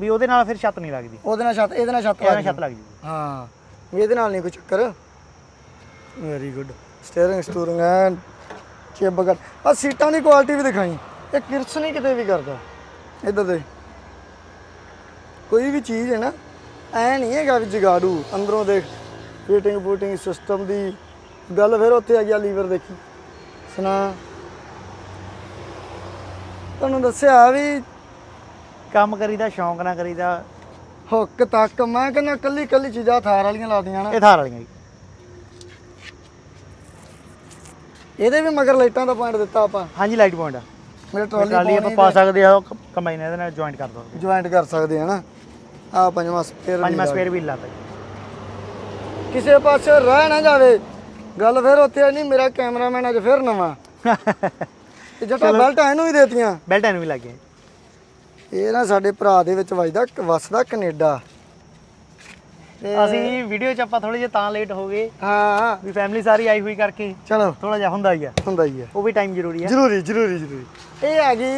ਵੀ ਉਹਦੇ ਨਾਲ ਫਿਰ ਛੱਤ ਨਹੀਂ ਲੱਗਦੀ। ਉਹਦੇ ਨਾਲ ਛੱਤ ਇਹਦੇ ਨਾਲ ਛੱਤ ਇਹਦੇ ਨਾਲ ਲੱਗ ਛੱਤ ਲੱਗ ਜੂਗੀ ਹਾਂ। ਵੀ ਇਹਦੇ ਨਾਲ ਨਹੀਂ ਕੋਈ ਚੱਕਰ। ਵੈਰੀ ਗੁੱਡ ਸਟੀਅਰਿੰਗ ਸਟੂਰਿੰਗ ਐਨ ਚਿੱਬ ਕਰ ਆ ਸੀਟਾਂ ਦੀ ਕੁਆਲਿਟੀ ਵੀ ਦਿਖਾਈ। ਇਹ ਕਿਰਸ ਨਹੀਂ ਕਿਤੇ ਵੀ ਕਰਦਾ। ਇੱਧਰ ਦੇ ਕੋਈ ਵੀ ਚੀਜ਼ ਹੈ ਨਾ ਐ ਨਹੀਂ ਹੈਗਾ ਵੀ ਜਗਾੜੂ ਅੰਦਰੋਂ ਦੇਖ ਫਿਟਿੰਗ ਫੂਟਿੰਗ ਸਿਸਟਮ ਦੀ ਗੱਲ ਫਿਰ ਉੱਥੇ ਆ ਗਿਆ ਲੀਵਰ ਦੇਖੀ। ਸੁਣਾ। ਤੁਹਾਨੂੰ ਦੱਸਿਆ ਵੀ ਕੰਮ ਕਰੀਦਾ ਸ਼ੌਂਕ ਨਾ ਕਰੀਦਾ। ਹੁੱਕ ਤੱਕ ਮੈਂ ਕਹਿੰਦਾ ਕੱਲੀ ਕੱਲੀ ਚੀਜ਼ਾਂ ਥਾਰ ਵਾਲੀਆਂ ਲਾਦੀਆਂ ਨਾ। ਇਹ ਥਾਰ ਵਾਲੀਆਂ ਜੀ। ਇਹਦੇ ਵੀ ਮਗਰ ਲਾਈਟਾਂ ਦਾ ਪੁਆਇੰਟ ਦਿੱਤਾ ਆਪਾਂ। ਹਾਂਜੀ ਲਾਈਟ ਪੁਆਇੰਟ ਆ। ਮੇਰੇ ਟਰਾਲੀ ਟਰਾਲੀ ਆਪਾਂ ਪਾ ਸਕਦੇ ਆ ਕੰਬਾਈਨ ਇਹਦੇ ਨਾਲ ਜੁਆਇੰਟ ਕਰ ਦੋ ਜੁਆਇੰਟ ਕਰ ਸਕਦੇ ਆ ਨਾ। ਆ ਪੰਜਵਾਂ ਸਪੇਅਰ ਪੰਜਵਾਂ ਸਪੇਅਰ ਵੀ ਲਾਤਾ ਜੀ ਕਿਸੇ ਪਾਸੇ ਰਹਿ ਨਾ ਜਾਵੇ। ਗੱਲ ਫਿਰ ਉੱਥੇ ਨਹੀਂ ਮੇਰਾ ਕੈਮਰਾਮੈਨ ਅੱਜ ਫਿਰ ਨਵਾਂ। ਇਹ ਜਟਾ ਬੈਲਟਾਂ ਇਹਨੂੰ ਵੀ ਦੇਤੀਆਂ। ਬੈਲਟ ਐਨ ਵੀ ਲੱਗ ਇਹ ਨਾ ਸਾਡੇ ਭਰਾ ਦੇ ਵਿੱਚ ਵੱਜਦਾ ਵਸਦਾ ਕੈਨੇਡਾ। ਤੇ ਅਸੀਂ ਵੀਡੀਓ ਚ ਆਪਾਂ ਥੋੜੇ ਜਿਹਾ ਤਾਂ ਲੇਟ ਹੋ ਗਏ। ਹਾਂ। ਵੀ ਫੈਮਿਲੀ ਸਾਰੀ ਆਈ ਹੋਈ ਕਰਕੇ ਚਲੋ। ਥੋੜਾ ਜਿਹਾ ਹੁੰਦਾ ਹੀ ਆ। ਹੁੰਦਾ ਹੀ ਹੈ ਉਹ ਵੀ ਟਾਈਮ ਜ਼ਰੂਰੀ ਆ। ਜ਼ਰੂਰੀ ਜ਼ਰੂਰੀ ਜ਼ਰੂਰੀ। ਇਹ ਆ ਗਈ